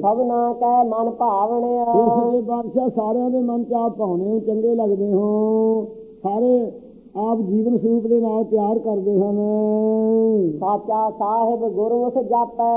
ਸਭਨਾ ਕੈ ਮਨ ਭਾਵਣਿਆ ਇਸ ਦੇ ਬਾਦਸ਼ਾਹ ਸਾਰਿਆਂ ਦੇ ਮਨ 'ਚ ਆਪ ਭਾਉਣੇ ਹੋ ਚੰਗੇ ਲੱਗਦੇ ਹੋ। ਸਾਰੇ ਆਪ ਜੀਵਨ ਸਰੂਪ ਦੇ ਨਾਲ ਪਿਆਰ ਕਰਦੇ ਹਨ। ਸਾਚਾ ਸਾਹਿਬ ਗੁਰਮੁਖ ਜਾਪੈ।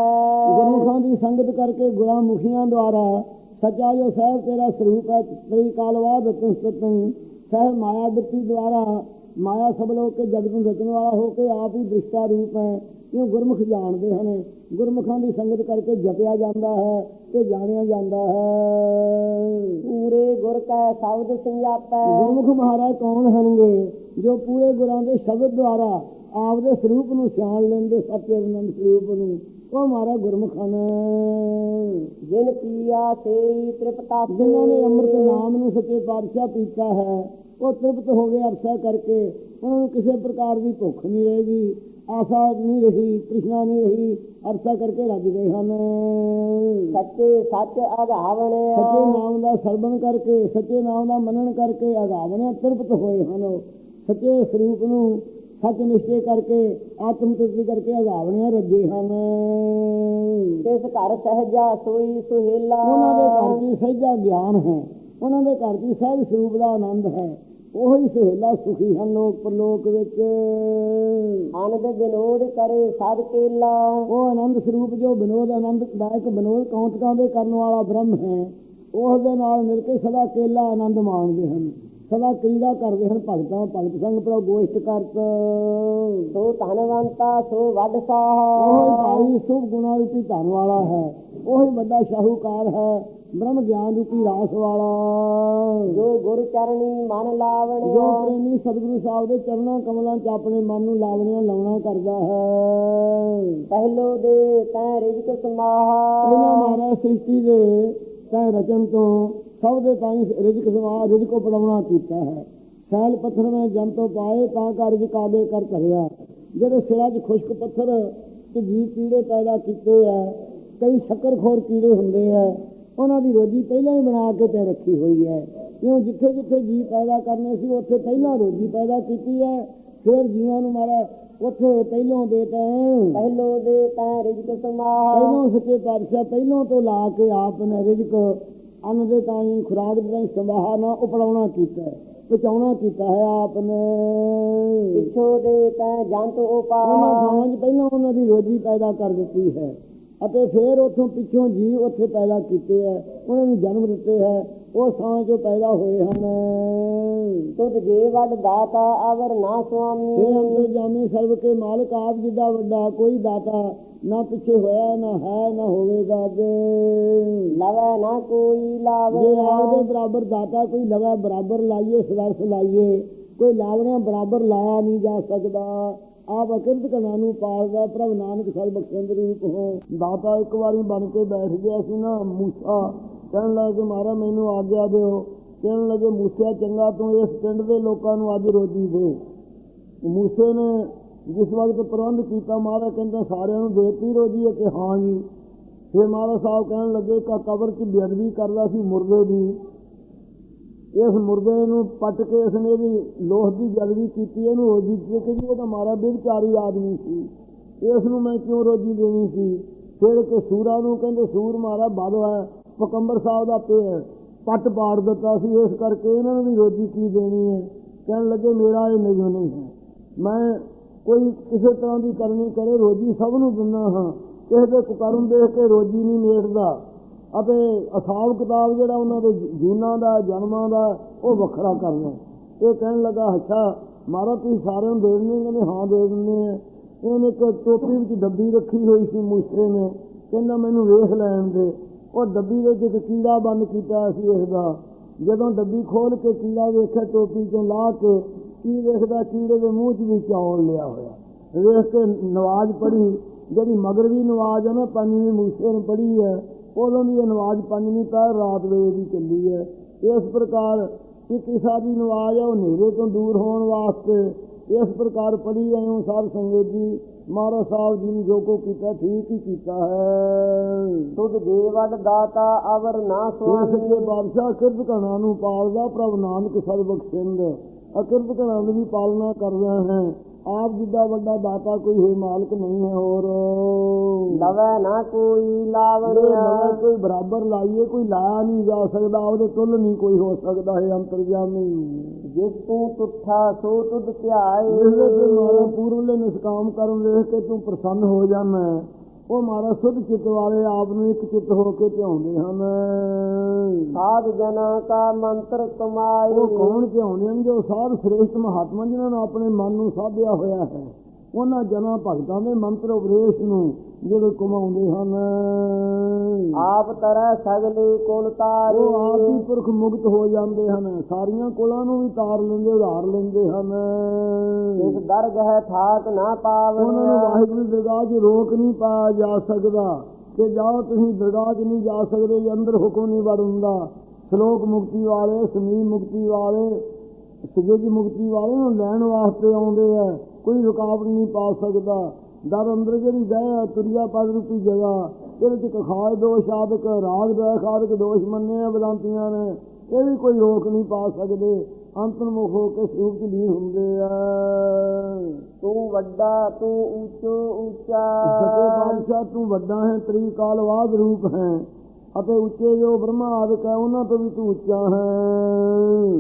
ਗੁਰਮੁਖਾਂ ਦੀ ਸੰਗਤ ਕਰਕੇ ਗੁਰਾਂ ਮੁਖੀਆਂ ਦੁਆਰਾ ਸੱਚਾ ਜੋ ਸਾਹਿਬ ਤੇਰਾ ਸਰੂਪ ਹੈ ਤੇਰੀ ਕਾਲਵਾਦ ਤਸਤੰ ਸਹਿਬ ਮਾਇਆ ਬ੍ਰਿਤੀ ਦੁਆਰਾ ਮਾਇਆ ਸਭ ਲੋਕ ਕੇ ਜਗਤ ਨੂੰ ਰਚਣ ਵਾਲਾ ਹੋ ਕੇ ਆਪ ਹੀ ਦ੍ਰਿਸ਼ਟਾ ਰੂਪ ਹੈ। ਇਹ ਗੁਰਮੁਖ ਜਾਣਦੇ ਹਨ। ਗੁਰਮੁਖਾਂ ਦੀ ਸੰਗਤ ਕਰਕੇ ਜਪਿਆ ਜਾਂਦਾ ਹੈ ਤੇ ਜਾਣਿਆ ਜਾਂਦਾ ਹੈ। ਪੂਰੇ ਗੁਰ ਕੈ ਸ਼ਬਦ ਸੰਜਾਪੈ ਗੁਰਮੁਖ ਮਹਾਰਾਜ ਕੌਣ ਹਨਗੇ ਜੋ ਪੂਰੇ ਗੁਰਾਂ ਦੇ ਸ਼ਬਦ ਦੁਆਰਾ ਆਪਦੇ ਸਰੂਪ ਨੂੰ ਸਿਆਣ ਲੈਂਦੇ ਸੱਚੇ ਅਨੰਦ ਸਰੂਪ ਨੂੰ। ਉਹ ਮਹਾਰਾਜ ਗੁਰਮੁਖ ਹਨ ਜਿਨ ਪੀਆ ਸੇ ਤ੍ਰਿਪਤਾ ਜਿਨ੍ਹਾਂ ਨੇ ਅੰਮ੍ਰਿਤ ਨਾਮ ਨੂੰ ਸੱਚੇ ਪਾਤਸ਼ਾਹ ਪੀਤਾ ਹੈ ਉਹ ਤ੍ਰਿਪਤ ਹੋ ਗਏ ਅਰਸਾ ਕਰਕੇ। ਉਹਨਾਂ ਨੂੰ ਕਿਸੇ ਪ੍ਰਕਾਰ ਦੀ ਭੁੱਖ ਨਹੀਂ ਰਹੇਗੀ ਆਸਾ ਨਹੀਂ ਰਹੀ ਤ੍ਰਿਸ਼ਨਾ ਨਹੀਂ ਰਹੀ ਅਰਸਾ ਕਰਕੇ ਰੱਜ ਗਏ ਹਨ। ਸੱਚੇ ਸੱਚ ਅਗਾਵਣਿਆ ਸੱਚੇ ਨਾਮ ਦਾ ਸਰਵਣ ਕਰਕੇ ਸੱਚੇ ਨਾਮ ਦਾ ਮੰਨਣ ਕਰਕੇ ਅਗਾਵਣੇ ਤ੍ਰਿਪਤ ਹੋਏ ਹਨ। ਸੱਚੇ ਸਰੂਪ ਨੂੰ ਸੱਚ ਨਿਸ਼ਚੈ ਕਰਕੇ ਆਤਮ ਤੁਲਸੀ ਕਰਕੇ ਅਗਾਵਣੇ ਰੱਜੇ ਹਨ। ਇਸ ਘਰ ਸਹਜਾ ਸੋਈ ਸੁਹੇਲਾ। ਉਹਨਾਂ ਦੇ ਘਰ ਦੀ ਸਹਿਜਾ ਗਿਆਨ ਹੈ। ਉਹਨਾਂ ਦੇ ਘਰ ਦੀ ਸਹਿਜ ਸਰੂਪ ਦਾ ਆਨੰਦ ਹੈ। ਉਹੀ ਸਹੇਲਾ ਸੁਖੀ ਹਨ ਲੋਕ ਪਰਲੋਕ ਵਿੱਚ। ਆਨੰਦ ਵਿਨੋਦ ਕਰੇ ਸਦ ਕੇਲਾ। ਉਹ ਆਨੰਦ ਸਰੂਪ ਜੋ ਵਿਨੋਦ ਆਨੰਦਦਾਇਕ ਵਿਨੋਦ ਕੌਂਤਕਾਂ ਦੇ ਕਰਨ ਵਾਲਾ ਬ੍ਰਹਮ ਹੈ ਉਸ ਦੇ ਨਾਲ ਮਿਲ ਕੇ ਸਦਾ ਕੇਲਾ ਆਨੰਦ ਮਾਣਦੇ ਹਨ। ਸਦਾ ਕ੍ਰੀੜਾ ਕਰਦੇ ਹਨ ਭਗਤਾਂ ਭਗਤ ਸੰਗ ਪ੍ਰਭ ਗੋਸ਼ਟ ਕਰਤ। ਸੋ ਧਨਵੰਤਾ ਸੋ ਵੱਡ ਸਾਹ। ਉਹੀ ਭਾਈ ਸੁਭ ਗੁਣਾ ਰੂਪੀ ਧਨ ਵਾਲਾ ਹੈ ਉਹੀ ਵੱਡਾ ਸ਼ਾਹੂਕਾਰ ਹੈ ਬ੍ਰਹਮ ਗਿਆਨ ਰੂਪੀ ਰਾਸ ਵਾਲਾ। ਜੋ ਗੁਰ ਚਰਣੀ ਮਨ ਜੋ ਲਾਵਣਿਆ ਪ੍ਰੇਮੀ ਸਤਿਗੁਰੂ ਸਾਹਿਬ ਦੇ ਚਰਨਾਂ ਕਮਲਾਂ 'ਚ ਆਪਣੇ ਮਨ ਨੂੰ ਲਾਵਣਿਆ ਲਾਉਣਾ ਕਰਦਾ ਹੈ। ਪਹਿਲੋ ਦੇ ਤੈ ਰਿਜਕ ਸਮਾਹਾ। ਮਹਾਰਾਜ ਸ੍ਰਿਸ਼ਟੀ ਦੇ ਤੈ ਰਚਨ ਤੋਂ ਸਭ ਦੇ ਤਾਈਂ ਰਿਜਕ ਸਮਾ ਰਿਜਕ ਕੋ ਪੜਾਉਣਾ ਕੀਤਾ ਹੈ। ਸੈਲ ਪੱਥਰ ਮੈਂ ਜਨ ਤੋਂ ਪਾਏ ਤਾਂ ਕਰ ਆਗੇ ਕਰ ਧਰਿਆ। ਜਿਹੜੇ ਸਿਰਾਂ 'ਚ ਖੁਸ਼ਕ ਪੱਥਰ ਤੇ ਜੀ ਕੀੜੇ ਪੈਦਾ ਕੀਤੇ ਆ ਕਈ ਸ਼ੱਕਰਖੋਰ ਕੀੜੇ ਹੁੰਦੇ ਆ ਉਹਨਾਂ ਦੀ ਰੋਜੀ ਪਹਿਲਾਂ ਹੀ ਬਣਾ ਕੇ ਤੇ ਰੱਖੀ ਹੋਈ ਹੈ। ਕਿਉਂ ਜਿੱਥੇ ਜਿੱਥੇ ਜੀ ਪੈਦਾ ਕਰਨੇ ਸੀ ਉੱਥੇ ਪਹਿਲਾਂ ਰੋਜੀ ਪੈਦਾ ਕੀਤੀ ਹੈ। ਫਿਰ ਜੀਵਾਂ ਨੂੰ ਮਾਰਾ ਉੱਥੇ ਪਹਿਲੋਂ ਦੇਤਾ ਹੈ ਪਹਿਲੋ ਦੇ ਤੈ ਰਿਜਕ ਸਮਾਹਾ। ਪਹਿਲੋਂ ਸੱਚੇ ਪਾਤਸ਼ਾਹ ਪਹਿਲੋਂ ਤੋਂ ਲਾ ਕੇ ਆਪ ਨੇ ਰਿਜਕ ਅੰਨ ਦੇ ਤਾਈਂ ਖੁਰਾਕ ਦੇ ਤਾਈਂ ਸੰਭਾਹਾ ਨਾ ਉਪੜਾਉਣਾ ਕੀਤਾ ਹੈ ਪਹੁੰਚਾਉਣਾ ਕੀਤਾ ਹੈ ਆਪ ਨੇ ਪਿਛੋ ਦੇ ਤੈ ਜੰਤ ਉਹਨਾਂ ਉਪਾਹਾ ਥਾਵਾਂ 'ਚ ਪਹਿਲਾਂ ਉਹਨਾਂ ਦੀ ਰੋਜੀ ਪੈਦਾ ਕਰ ਦਿੱਤੀ ਹੈ ਅਤੇ ਫਿਰ ਉੱਥੋਂ ਪਿੱਛੋਂ ਜੀ ਉੱਥੇ ਪੈਦਾ ਕੀਤੇ ਹੈ ਉਹਨਾਂ ਨੂੰ ਜਨਮ ਦਿੱਤੇ ਹੈ ਉਹ ਥਾਂ 'ਚੋਂ ਪੈਦਾ ਹੋਏ ਹਨ। ਤੁਧ ਜੇ ਵੱਡ ਦਾਤਾ ਅਵਰ ਨਾ ਇਹ ਸੁਆਮੀ ਅੰਦਰ ਜਾਮੀ ਸਰਬ ਕੇ ਮਾਲਕ ਆਪ ਜਿੱਡਾ ਵੱਡਾ ਕੋਈ ਦਾਤਾ ਨਾ ਪਿੱਛੇ ਹੋਇਆ ਨਾ ਹੈ ਨਾ ਹੋਵੇਗਾ ਅੱਗੇ। ਲਵੈ ਨਾ ਕੋਈ ਜੇ ਲਾਵੈ ਆਪਦੇ ਬਰਾਬਰ ਦਾਤਾ ਕੋਈ ਲਗਾ ਬਰਾਬਰ ਲਾਈਏ ਸਵਰਸ ਲਾਈਏ। ਕੋਈ ਲਾਵਣਿਆਂ ਬਰਾਬਰ ਲਾਇਆ ਨਹੀਂ ਜਾ ਸਕਦਾ। ਆਪ ਅਕਿਰਤ ਕਣਾ ਨੂੰ ਪਾਲਦਾ ਪ੍ਰਭ ਨਾਨਕ ਸਰ ਬਖਸ਼ਿੰਦ ਰੂਪ ਹੋ। ਦਾਤਾ ਇੱਕ ਵਾਰੀ ਬਣ ਕੇ ਬੈਠ ਗਿਆ ਸੀ ਨਾ ਮੂਸਾ ਕਹਿਣ ਲੱਗੇ ਮਾਰਾ ਮੈਨੂੰ ਆਗਿਆ ਦਿਓ। ਕਹਿਣ ਲੱਗੇ, ਮੂਸੇ ਚੰਗਾ ਤੂੰ ਇਸ ਪਿੰਡ ਦੇ ਲੋਕਾਂ ਨੂੰ ਅੱਜ ਰੋਜੀ ਦੇ। ਮੂਸੇ ਨੇ ਜਿਸ ਵਕਤ ਪ੍ਰਬੰਧ ਕੀਤਾ, ਮਹਾਰਾਜ ਕਹਿੰਦਾ, ਸਾਰਿਆਂ ਨੂੰ ਦੇਤੀ ਰੋਜੀ ਹੈ ਕਿ ਹਾਂ ਜੀ। ਫਿਰ ਮਹਾਰਾਜ ਸਾਹਿਬ ਕਹਿਣ ਲੱਗੇ, ਕਾ ਕਬਰ 'ਚ ਬੇਅਦਬੀ ਕਰਦਾ ਸੀ ਮੁਰਦੇ ਦੀ। ਇਸ ਮੁਰਦੇ ਨੂੰ ਪੱਟ ਕੇ ਇਸਨੇ ਵੀ ਲੋਹ ਦੀ ਬੇਅਦਬੀ ਕੀਤੀ, ਇਹਨੂੰ ਰੋਜੀ ਦੇ ਕੇ ਜੀ, ਉਹ ਤਾਂ ਮਾਰਾ ਬੇਵਿਚਾਰੀ ਆਦਮੀ ਸੀ। ਇਸ ਨੂੰ ਮੈਂ ਕਿਉਂ ਰੋਜੀ ਦੇਣੀ ਸੀ? ਫਿਰ ਕਿ ਸੂਰਾ ਨੂੰ ਕਹਿੰਦੇ, ਸੂਰ ਮਾਰਾ ਬਾਦੋ ਹੈ। ਪਕੰਬਰ ਸਾਹਿਬ ਦਾ ਪੇ ਪੱਟ ਪਾੜ ਦਿੱਤਾ ਸੀ, ਇਸ ਕਰਕੇ ਇਹਨਾਂ ਨੂੰ ਵੀ ਰੋਜੀ ਕੀ ਦੇਣੀ ਹੈ? ਕਹਿਣ ਲੱਗੇ, ਮੇਰਾ ਇਹ ਨਹੀਂ ਨਹੀਂ ਹੈ। ਮੈਂ ਕੋਈ ਕਿਸੇ ਤਰ੍ਹਾਂ ਦੀ ਕਰਨੀ ਕਰੇ, ਰੋਜੀ ਸਭ ਨੂੰ ਦਿੰਦਾ ਹਾਂ। ਕਿਸੇ ਦੇ ਕੁਕਰਮ ਦੇਖ ਕੇ ਰੋਜੀ ਨਹੀਂ ਮੇਟਦਾ। ਅਤੇ ਅਸਾਬ ਕਿਤਾਬ ਜਿਹੜਾ ਉਹਨਾਂ ਦੇ ਜੂਨਾਂ ਦਾ, ਜਨਮਾਂ ਦਾ, ਉਹ ਵੱਖਰਾ ਕਰਨਾ ਇਹ ਕਹਿਣ ਲੱਗਾ, ਅੱਛਾ ਮਾਰਾ ਤੁਸੀਂ ਸਾਰਿਆਂ ਨੂੰ ਦੇ ਦਿੰਦੇ ਕਹਿੰਦੇ, ਹਾਂ, ਦੇ ਦਿੰਦੇ ਆ ਇਹਨੇ ਇੱਕ ਟੋਪੀ ਵਿੱਚ ਡੱਬੀ ਰੱਖੀ ਹੋਈ ਸੀ ਮੂਸੇ ਨੇ। ਕਹਿੰਦਾ, ਮੈਨੂੰ ਵੇਖ ਲੈਣ ਦੇ। ਉਹ ਡੱਬੀ ਦੇ ਵਿੱਚ ਇੱਕ ਕੀੜਾ ਬੰਦ ਕੀਤਾ ਸੀ ਇਸ ਦਾ ਜਦੋਂ ਡੱਬੀ ਖੋਲ ਕੇ ਕੀੜਾ ਵੇਖਿਆ, ਟੋਪੀ ਚੋਂ ਲਾ ਕੇ ਕੀ ਵੇਖਦਾ, ਕੀੜੇ ਦੇ ਮੂੰਹ 'ਚ ਵੀ ਚੌਲ ਲਿਆ ਹੋਇਆ। ਵੇਖ ਕੇ ਨਵਾਜ਼ ਪੜ੍ਹੀ। ਜਿਹੜੀ ਮਗਰਵੀ ਨਵਾਜ਼ ਹੈ ਨਾ, ਪੰਜਵੀਂ ਮੂਸੇ ਨੂੰ ਪੜ੍ਹੀ ਹੈ, ਉਦੋਂ ਦੀ ਇਹ ਨਵਾਜ਼ ਪੰਜਵੀਂ ਪਹਿਰ ਰਾਤ ਵੇਲੇ ਦੀ ਚੱਲੀ ਹੈ। ਇਸ ਪ੍ਰਕਾਰ ਇੱਕ ਇਸਾ ਦੀ ਨਵਾਜ਼ ਹੈ ਉਹ ਹਨੇਰੇ ਤੋਂ ਦੂਰ ਹੋਣ ਵਾਸਤੇ ਇਸ ਪ੍ਰਕਾਰ ਪੜ੍ਹੀ ਆਇਓ ਸਾਧ ਸੰਗਤ ਜੀ। ਮਹਾਰਾਜ ਸਾਹਿਬ ਜੀ ਨੇ ਜੋ ਕੋ ਕੀਤਾ ਠੀਕ ਹੀ ਕੀਤਾ ਹੈ। ਤੁਧ ਵੱਡ ਦਾਤਾ ਅਵਰ ਨਾ ਇਸ ਸੁਆਮੀ ਦੇ ਬਾਦਸ਼ਾਹ ਕਿਰਤ ਕਣਾ ਨੂੰ ਪਾਲਦਾ ਪ੍ਰਭ ਨਾਨਕ ਸਰਬਖਸ਼ਿੰਦ ਅਕਿਰਤ ਕਣਾ ਦੀ ਵੀ ਪਾਲਣਾ ਕਰਦਾ ਹੈ। ਆਪ ਜਿੱਡਾ ਵੱਡਾ ਦਾਤਾ ਕੋਈ ਹੈ ਮਾਲਕ ਨਹੀਂ ਹੈ ਹੋਰ। ਲਵੈ ਨਾ ਕੋਈ ਲਾਵਣਿਆ ਨਵਾਂ ਕੋਈ ਬਰਾਬਰ ਲਾਈਏ ਕੋਈ ਲਾਇਆ ਨਹੀਂ ਜਾ ਸਕਦਾ ਉਹਦੇ ਤੁੱਲ ਨਹੀਂ ਕੋਈ ਹੋ ਸਕਦਾ ਹੈ ਅੰਤਰਜਾਮੀ। ਜਿਸ ਤੂੰ ਤੁਠਾ ਸੋ ਤੁਧ ਧਿਆਏ। ਜਿਹਦੇ ਤੇ ਮਾਰਾ ਪੂਰਵਲੇ ਨਿਸਕਾਮ ਕਰਨ ਵੇਖ ਕੇ ਤੂੰ ਪ੍ਰਸੰਨ ਹੋ ਜਾਣਾ ਉਹ ਮਾਰਾ ਸੁਧ ਚਿੱਤ ਵਾਲੇ ਆਪ ਨੂੰ ਇੱਕ ਚਿੱਤ ਹੋ ਕੇ ਧਿਆਉਂਦੇ ਹਨ। ਸਾਧ ਜਨਾ ਕਾ ਮੰਤਰ ਕਮਾਏ। ਉਹ ਕੌਣ ਧਿਆਉਂਦੇ ਹਨ? ਜੋ ਸਾਧ ਸ੍ਰੇਸ਼ਟ ਮਹਾਤਮਾ ਜਿਨ੍ਹਾਂ ਨੇ ਆਪਣੇ ਮਨ ਨੂੰ ਸਾਧਿਆ ਹੋਇਆ ਹੈ। ਉਹਨਾਂ ਜਨਾਂ ਭਗਤਾਂ ਦੇ ਮੰਤਰ ਉਪਦੇਸ਼ ਨੂੰ ਜਿਹੜੇ ਕਮਾਉਂਦੇ ਹਨ। ਆਪ ਤਰੈ ਸਗਲੇ ਕੁਲ ਤਾਰੇ। ਉਹ ਆਪ ਹੀ ਪੁਰਖ ਮੁਕਤ ਹੋ ਜਾਂਦੇ ਹਨ। ਸਾਰੀਆਂ ਕੁਲਾਂ ਨੂੰ ਵੀ ਤਾਰ ਲੈਂਦੇ ਉਧਾਰ ਲੈਂਦੇ ਹਨ। ਇਸ ਦਰਗਹਿ ਠਾਕ ਨਾ ਉਹਨਾਂ ਨੂੰ ਵਾਹਿਗੁਰੂ ਦਰਗਾਹ 'ਚ ਰੋਕ ਨਹੀਂ ਪਾਇਆ ਜਾ ਸਕਦਾ ਕਿ ਜਾਓ ਤੁਸੀਂ ਦਰਗਾਹ 'ਚ ਨਹੀਂ ਜਾ ਸਕਦੇ ਜੇ ਅੰਦਰ ਹੁਕਮ ਨਹੀਂ ਵੜ ਹੁੰਦਾ। ਸ਼ਲੋਕ ਮੁਕਤੀ ਵਾਲੇ ਸਮੀ ਮੁਕਤੀ ਵਾਲੇ ਸਜੋਗੀ ਮੁਕਤੀ ਵਾਲੇ ਨੂੰ ਲੈਣ ਵਾਸਤੇ ਆਉਂਦੇ ਆ। ਕੋਈ ਰੁਕਾਵਟ ਨਹੀਂ ਪਾ ਸਕਦਾ। ਦਰ ਅੰਦਰ ਜਿਹੜੀ ਗਏ ਆ ਤੁਰਿਆ ਪਦ ਰੂਪੀ ਜਗ੍ਹਾ ਇਹਦੇ ਚ ਖਾਜ ਦੋਸ਼ ਆਦਿਕ ਰਾਗ ਦਾ ਖਾਦਿਕ ਦੋਸ਼ ਮੰਨੇ ਆ ਬਦਾਂਤੀਆਂ ਨੇ। ਇਹ ਵੀ ਕੋਈ ਰੋਕ ਨਹੀਂ ਪਾ ਸਕਦੇ। ਅੰਤਰਮੁਖ ਹੋ ਕੇ ਸਰੂਪ ਚ ਲੀਨ ਹੁੰਦੇ ਆ। ਤੂੰ ਵੱਡਾ ਤੂੰ ਉੱਚੋ ਉੱਚਾ ਸਤੇ ਬਾਦਸ਼ਾਹ ਤੂੰ ਵੱਡਾ ਹੈ ਤ੍ਰਿਕਾਲਵਾਦ ਰੂਪ ਹੈ। ਅਤੇ ਉੱਚੇ ਜੋ ਬ੍ਰਹਮਾ ਆਦਿਕ ਹੈ ਉਹਨਾਂ ਤੋਂ ਵੀ ਤੂੰ ਉੱਚਾ ਹੈ।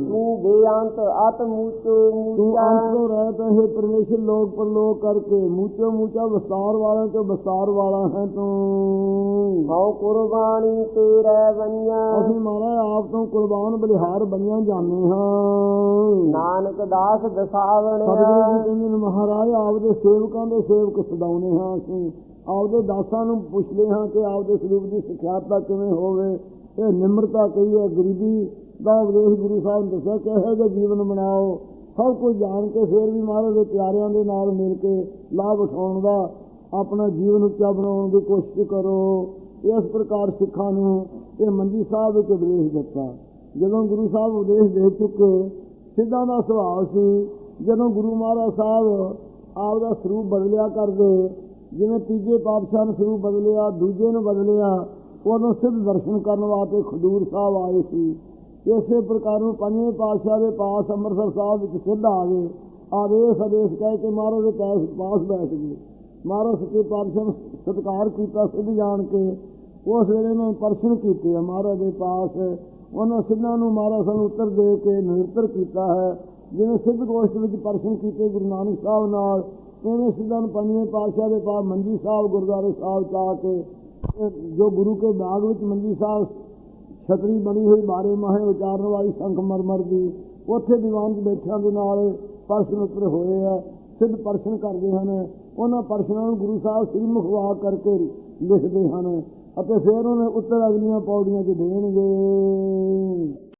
ਤੂੰ ਬੇਅੰਤ ਆਤਮ ਉੱਚੋ ਤੂੰ ਅੰਤ ਰਹਿਤ ਹੈ ਪਰਮੇਸ਼ਰ ਲੋਕ ਪਰਲੋਕ ਕਰਕੇ। ਮੂਚੋ ਮੂਚਾ ਵਿਸਤਾਰ ਵਾਲਾ ਤੋਂ ਵਿਸਤਾਰ ਵਾਲਾ ਹੈ ਤੂੰ। ਹਉ ਕੁਰਬਾਨੀ ਤੇਰੇ ਵੰਜਾ ਅਸੀਂ ਮਹਾਰਾਜ ਆਪ ਤੋਂ ਕੁਰਬਾਨ ਬਲਿਹਾਰ ਬਣੀਆਂ ਜਾਂਦੇ ਹਾਂ। ਨਾਨਕ ਦਾਸ ਸਤਿਗੁਰੂ ਦਸਾਵਣਿਆ ਜੀ ਕਹਿੰਦੇ ਨੇ ਮਹਾਰਾਜ ਆਪਦੇ ਸੇਵਕਾਂ ਦੇ ਸੇਵਕ ਸਦਾਉਨੇ ਹਾਂ ਅਸੀਂ। ਆਪਦੇ ਦਾਸਾਂ ਨੂੰ ਪੁੱਛਦੇ ਹਾਂ ਕਿ ਆਪਦੇ ਸਰੂਪ ਦੀ ਸਿੱਖਿਆਤਾ ਕਿਵੇਂ ਹੋਵੇ, ਇਹ ਨਿਮਰਤਾ ਕਹੀ ਹੈ, ਗਰੀਬੀ ਦਾ ਉਪਦੇਸ਼ ਗੁਰੂ ਸਾਹਿਬ ਨੇ ਦੱਸਿਆ ਕਿ ਇਹੋ ਜਿਹਾ ਜੀਵਨ ਬਣਾਓ, ਸਭ ਕੁਝ ਜਾਣ ਕੇ ਫਿਰ ਵੀ ਮਹਾਰਾਜ ਦੇ ਪਿਆਰਿਆਂ ਦੇ ਨਾਲ ਮਿਲ ਕੇ ਲਾਭ ਉਠਾਉਣ ਦਾ ਆਪਣਾ ਜੀਵਨ ਉੱਚਾ ਬਣਾਉਣ ਦੀ ਕੋਸ਼ਿਸ਼ ਕਰੋ। ਇਸ ਪ੍ਰਕਾਰ ਸਿੱਖਾਂ ਨੂੰ ਇਹ ਮੰਜੀ ਸਾਹਿਬ ਵਿੱਚ ਉਪਦੇਸ਼ ਦਿੱਤਾ। ਜਦੋਂ ਗੁਰੂ ਸਾਹਿਬ ਉਪਦੇਸ਼ ਦੇ ਚੁੱਕੇ, ਸਿੱਧਾਂ ਦਾ ਸੁਭਾਅ ਸੀ, ਜਦੋਂ ਗੁਰੂ ਮਹਾਰਾਜ ਸਾਹਿਬ ਆਪਦਾ ਸਰੂਪ ਬਦਲਿਆ ਕਰਦੇ ਜਿਵੇਂ ਤੀਜੇ ਪਾਤਸ਼ਾਹ ਨੂੰ ਸਰੂਪ ਬਦਲਿਆ, ਦੂਜੇ ਨੂੰ ਬਦਲਿਆ, ਉਦੋਂ ਸਿੱਧ ਦਰਸ਼ਨ ਕਰਨ ਵਾਸਤੇ ਖਡੂਰ ਸਾਹਿਬ ਆਏ ਸੀ। ਇਸੇ ਪ੍ਰਕਾਰ ਨੂੰ ਪੰਜਵੇਂ ਪਾਤਸ਼ਾਹ ਦੇ ਪਾਸ ਅੰਮ੍ਰਿਤਸਰ ਸਾਹਿਬ ਵਿੱਚ ਸਿੱਧ ਆ ਗਏ। ਆਦੇਸ਼ ਆਦੇਸ਼ ਕਹਿ ਕੇ ਮਹਾਰਾਜ ਦੇ ਪਾਸ ਪਾਸ ਬੈਠ ਗਏ। ਮਹਾਰਾਜ ਸੱਚੇ ਪਾਤਸ਼ਾਹ ਨੇ ਸਤਿਕਾਰ ਕੀਤਾ ਸਿੱਧ ਜਾਣ ਕੇ। ਉਸ ਵੇਲੇ ਉਹਨਾਂ ਨੇ ਪਰਸ਼ਨ ਕੀਤੇ ਆ ਮਹਾਰਾਜ ਦੇ ਪਾਸ। ਉਹਨਾਂ ਸਿੱਧਾਂ ਨੂੰ ਮਹਾਰਾਜ ਸਾਨੂੰ ਉੱਤਰ ਦੇ ਕੇ ਨਿਰਤਰ ਕੀਤਾ ਹੈ। ਜਿਵੇਂ ਸਿੱਧ ਗੋਸ਼ਟ ਵਿੱਚ ਪਰਸ਼ਨ ਕੀਤੇ ਗੁਰੂ ਨਾਨਕ ਸਾਹਿਬ ਨਾਲ ਕਿਵੇਂ ਸਿੱਧਾਂ ਨੂੰ ਪੰਜਵੇਂ ਪਾਤਸ਼ਾਹ ਦੇ ਪਾਪ ਮੰਜੀ ਸਾਹਿਬ, ਗੁਰਦੁਆਰੇ ਸਾਹਿਬ ਚ ਆ ਕੇ ਜੋ ਗੁਰੂ ਕੇ ਬਾਗ ਵਿੱਚ ਮੰਜੀ ਸਾਹਿਬ ਛਤਰੀ ਬਣੀ ਹੋਈ ਬਾਰੇ ਮਾਹੇ ਉਚਾਰਨ ਵਾਲੀ ਸੰਖ ਮਰਮਰ ਦੀ, ਉੱਥੇ ਦੀਵਾਨ 'ਚ ਬੈਠਿਆਂ ਦੇ ਨਾਲ ਪਰਸ਼ਨ ਉੱਤਰ ਹੋਏ ਆ, ਸਿੱਧ ਪਰਸ਼ਨ ਕਰਦੇ ਹਨ। ਉਹਨਾਂ ਪਰਸ਼ਨਾਂ ਨੂੰ ਗੁਰੂ ਸਾਹਿਬ ਸ੍ਰੀ ਮੁਖਵਾ ਕਰਕੇ ਲਿਖਦੇ ਹਨ ਅਤੇ ਫਿਰ ਉਹਨੇ ਉੱਤਰ ਅਗਲੀਆਂ ਪੌੜੀਆਂ 'ਚ ਦੇਣਗੇ।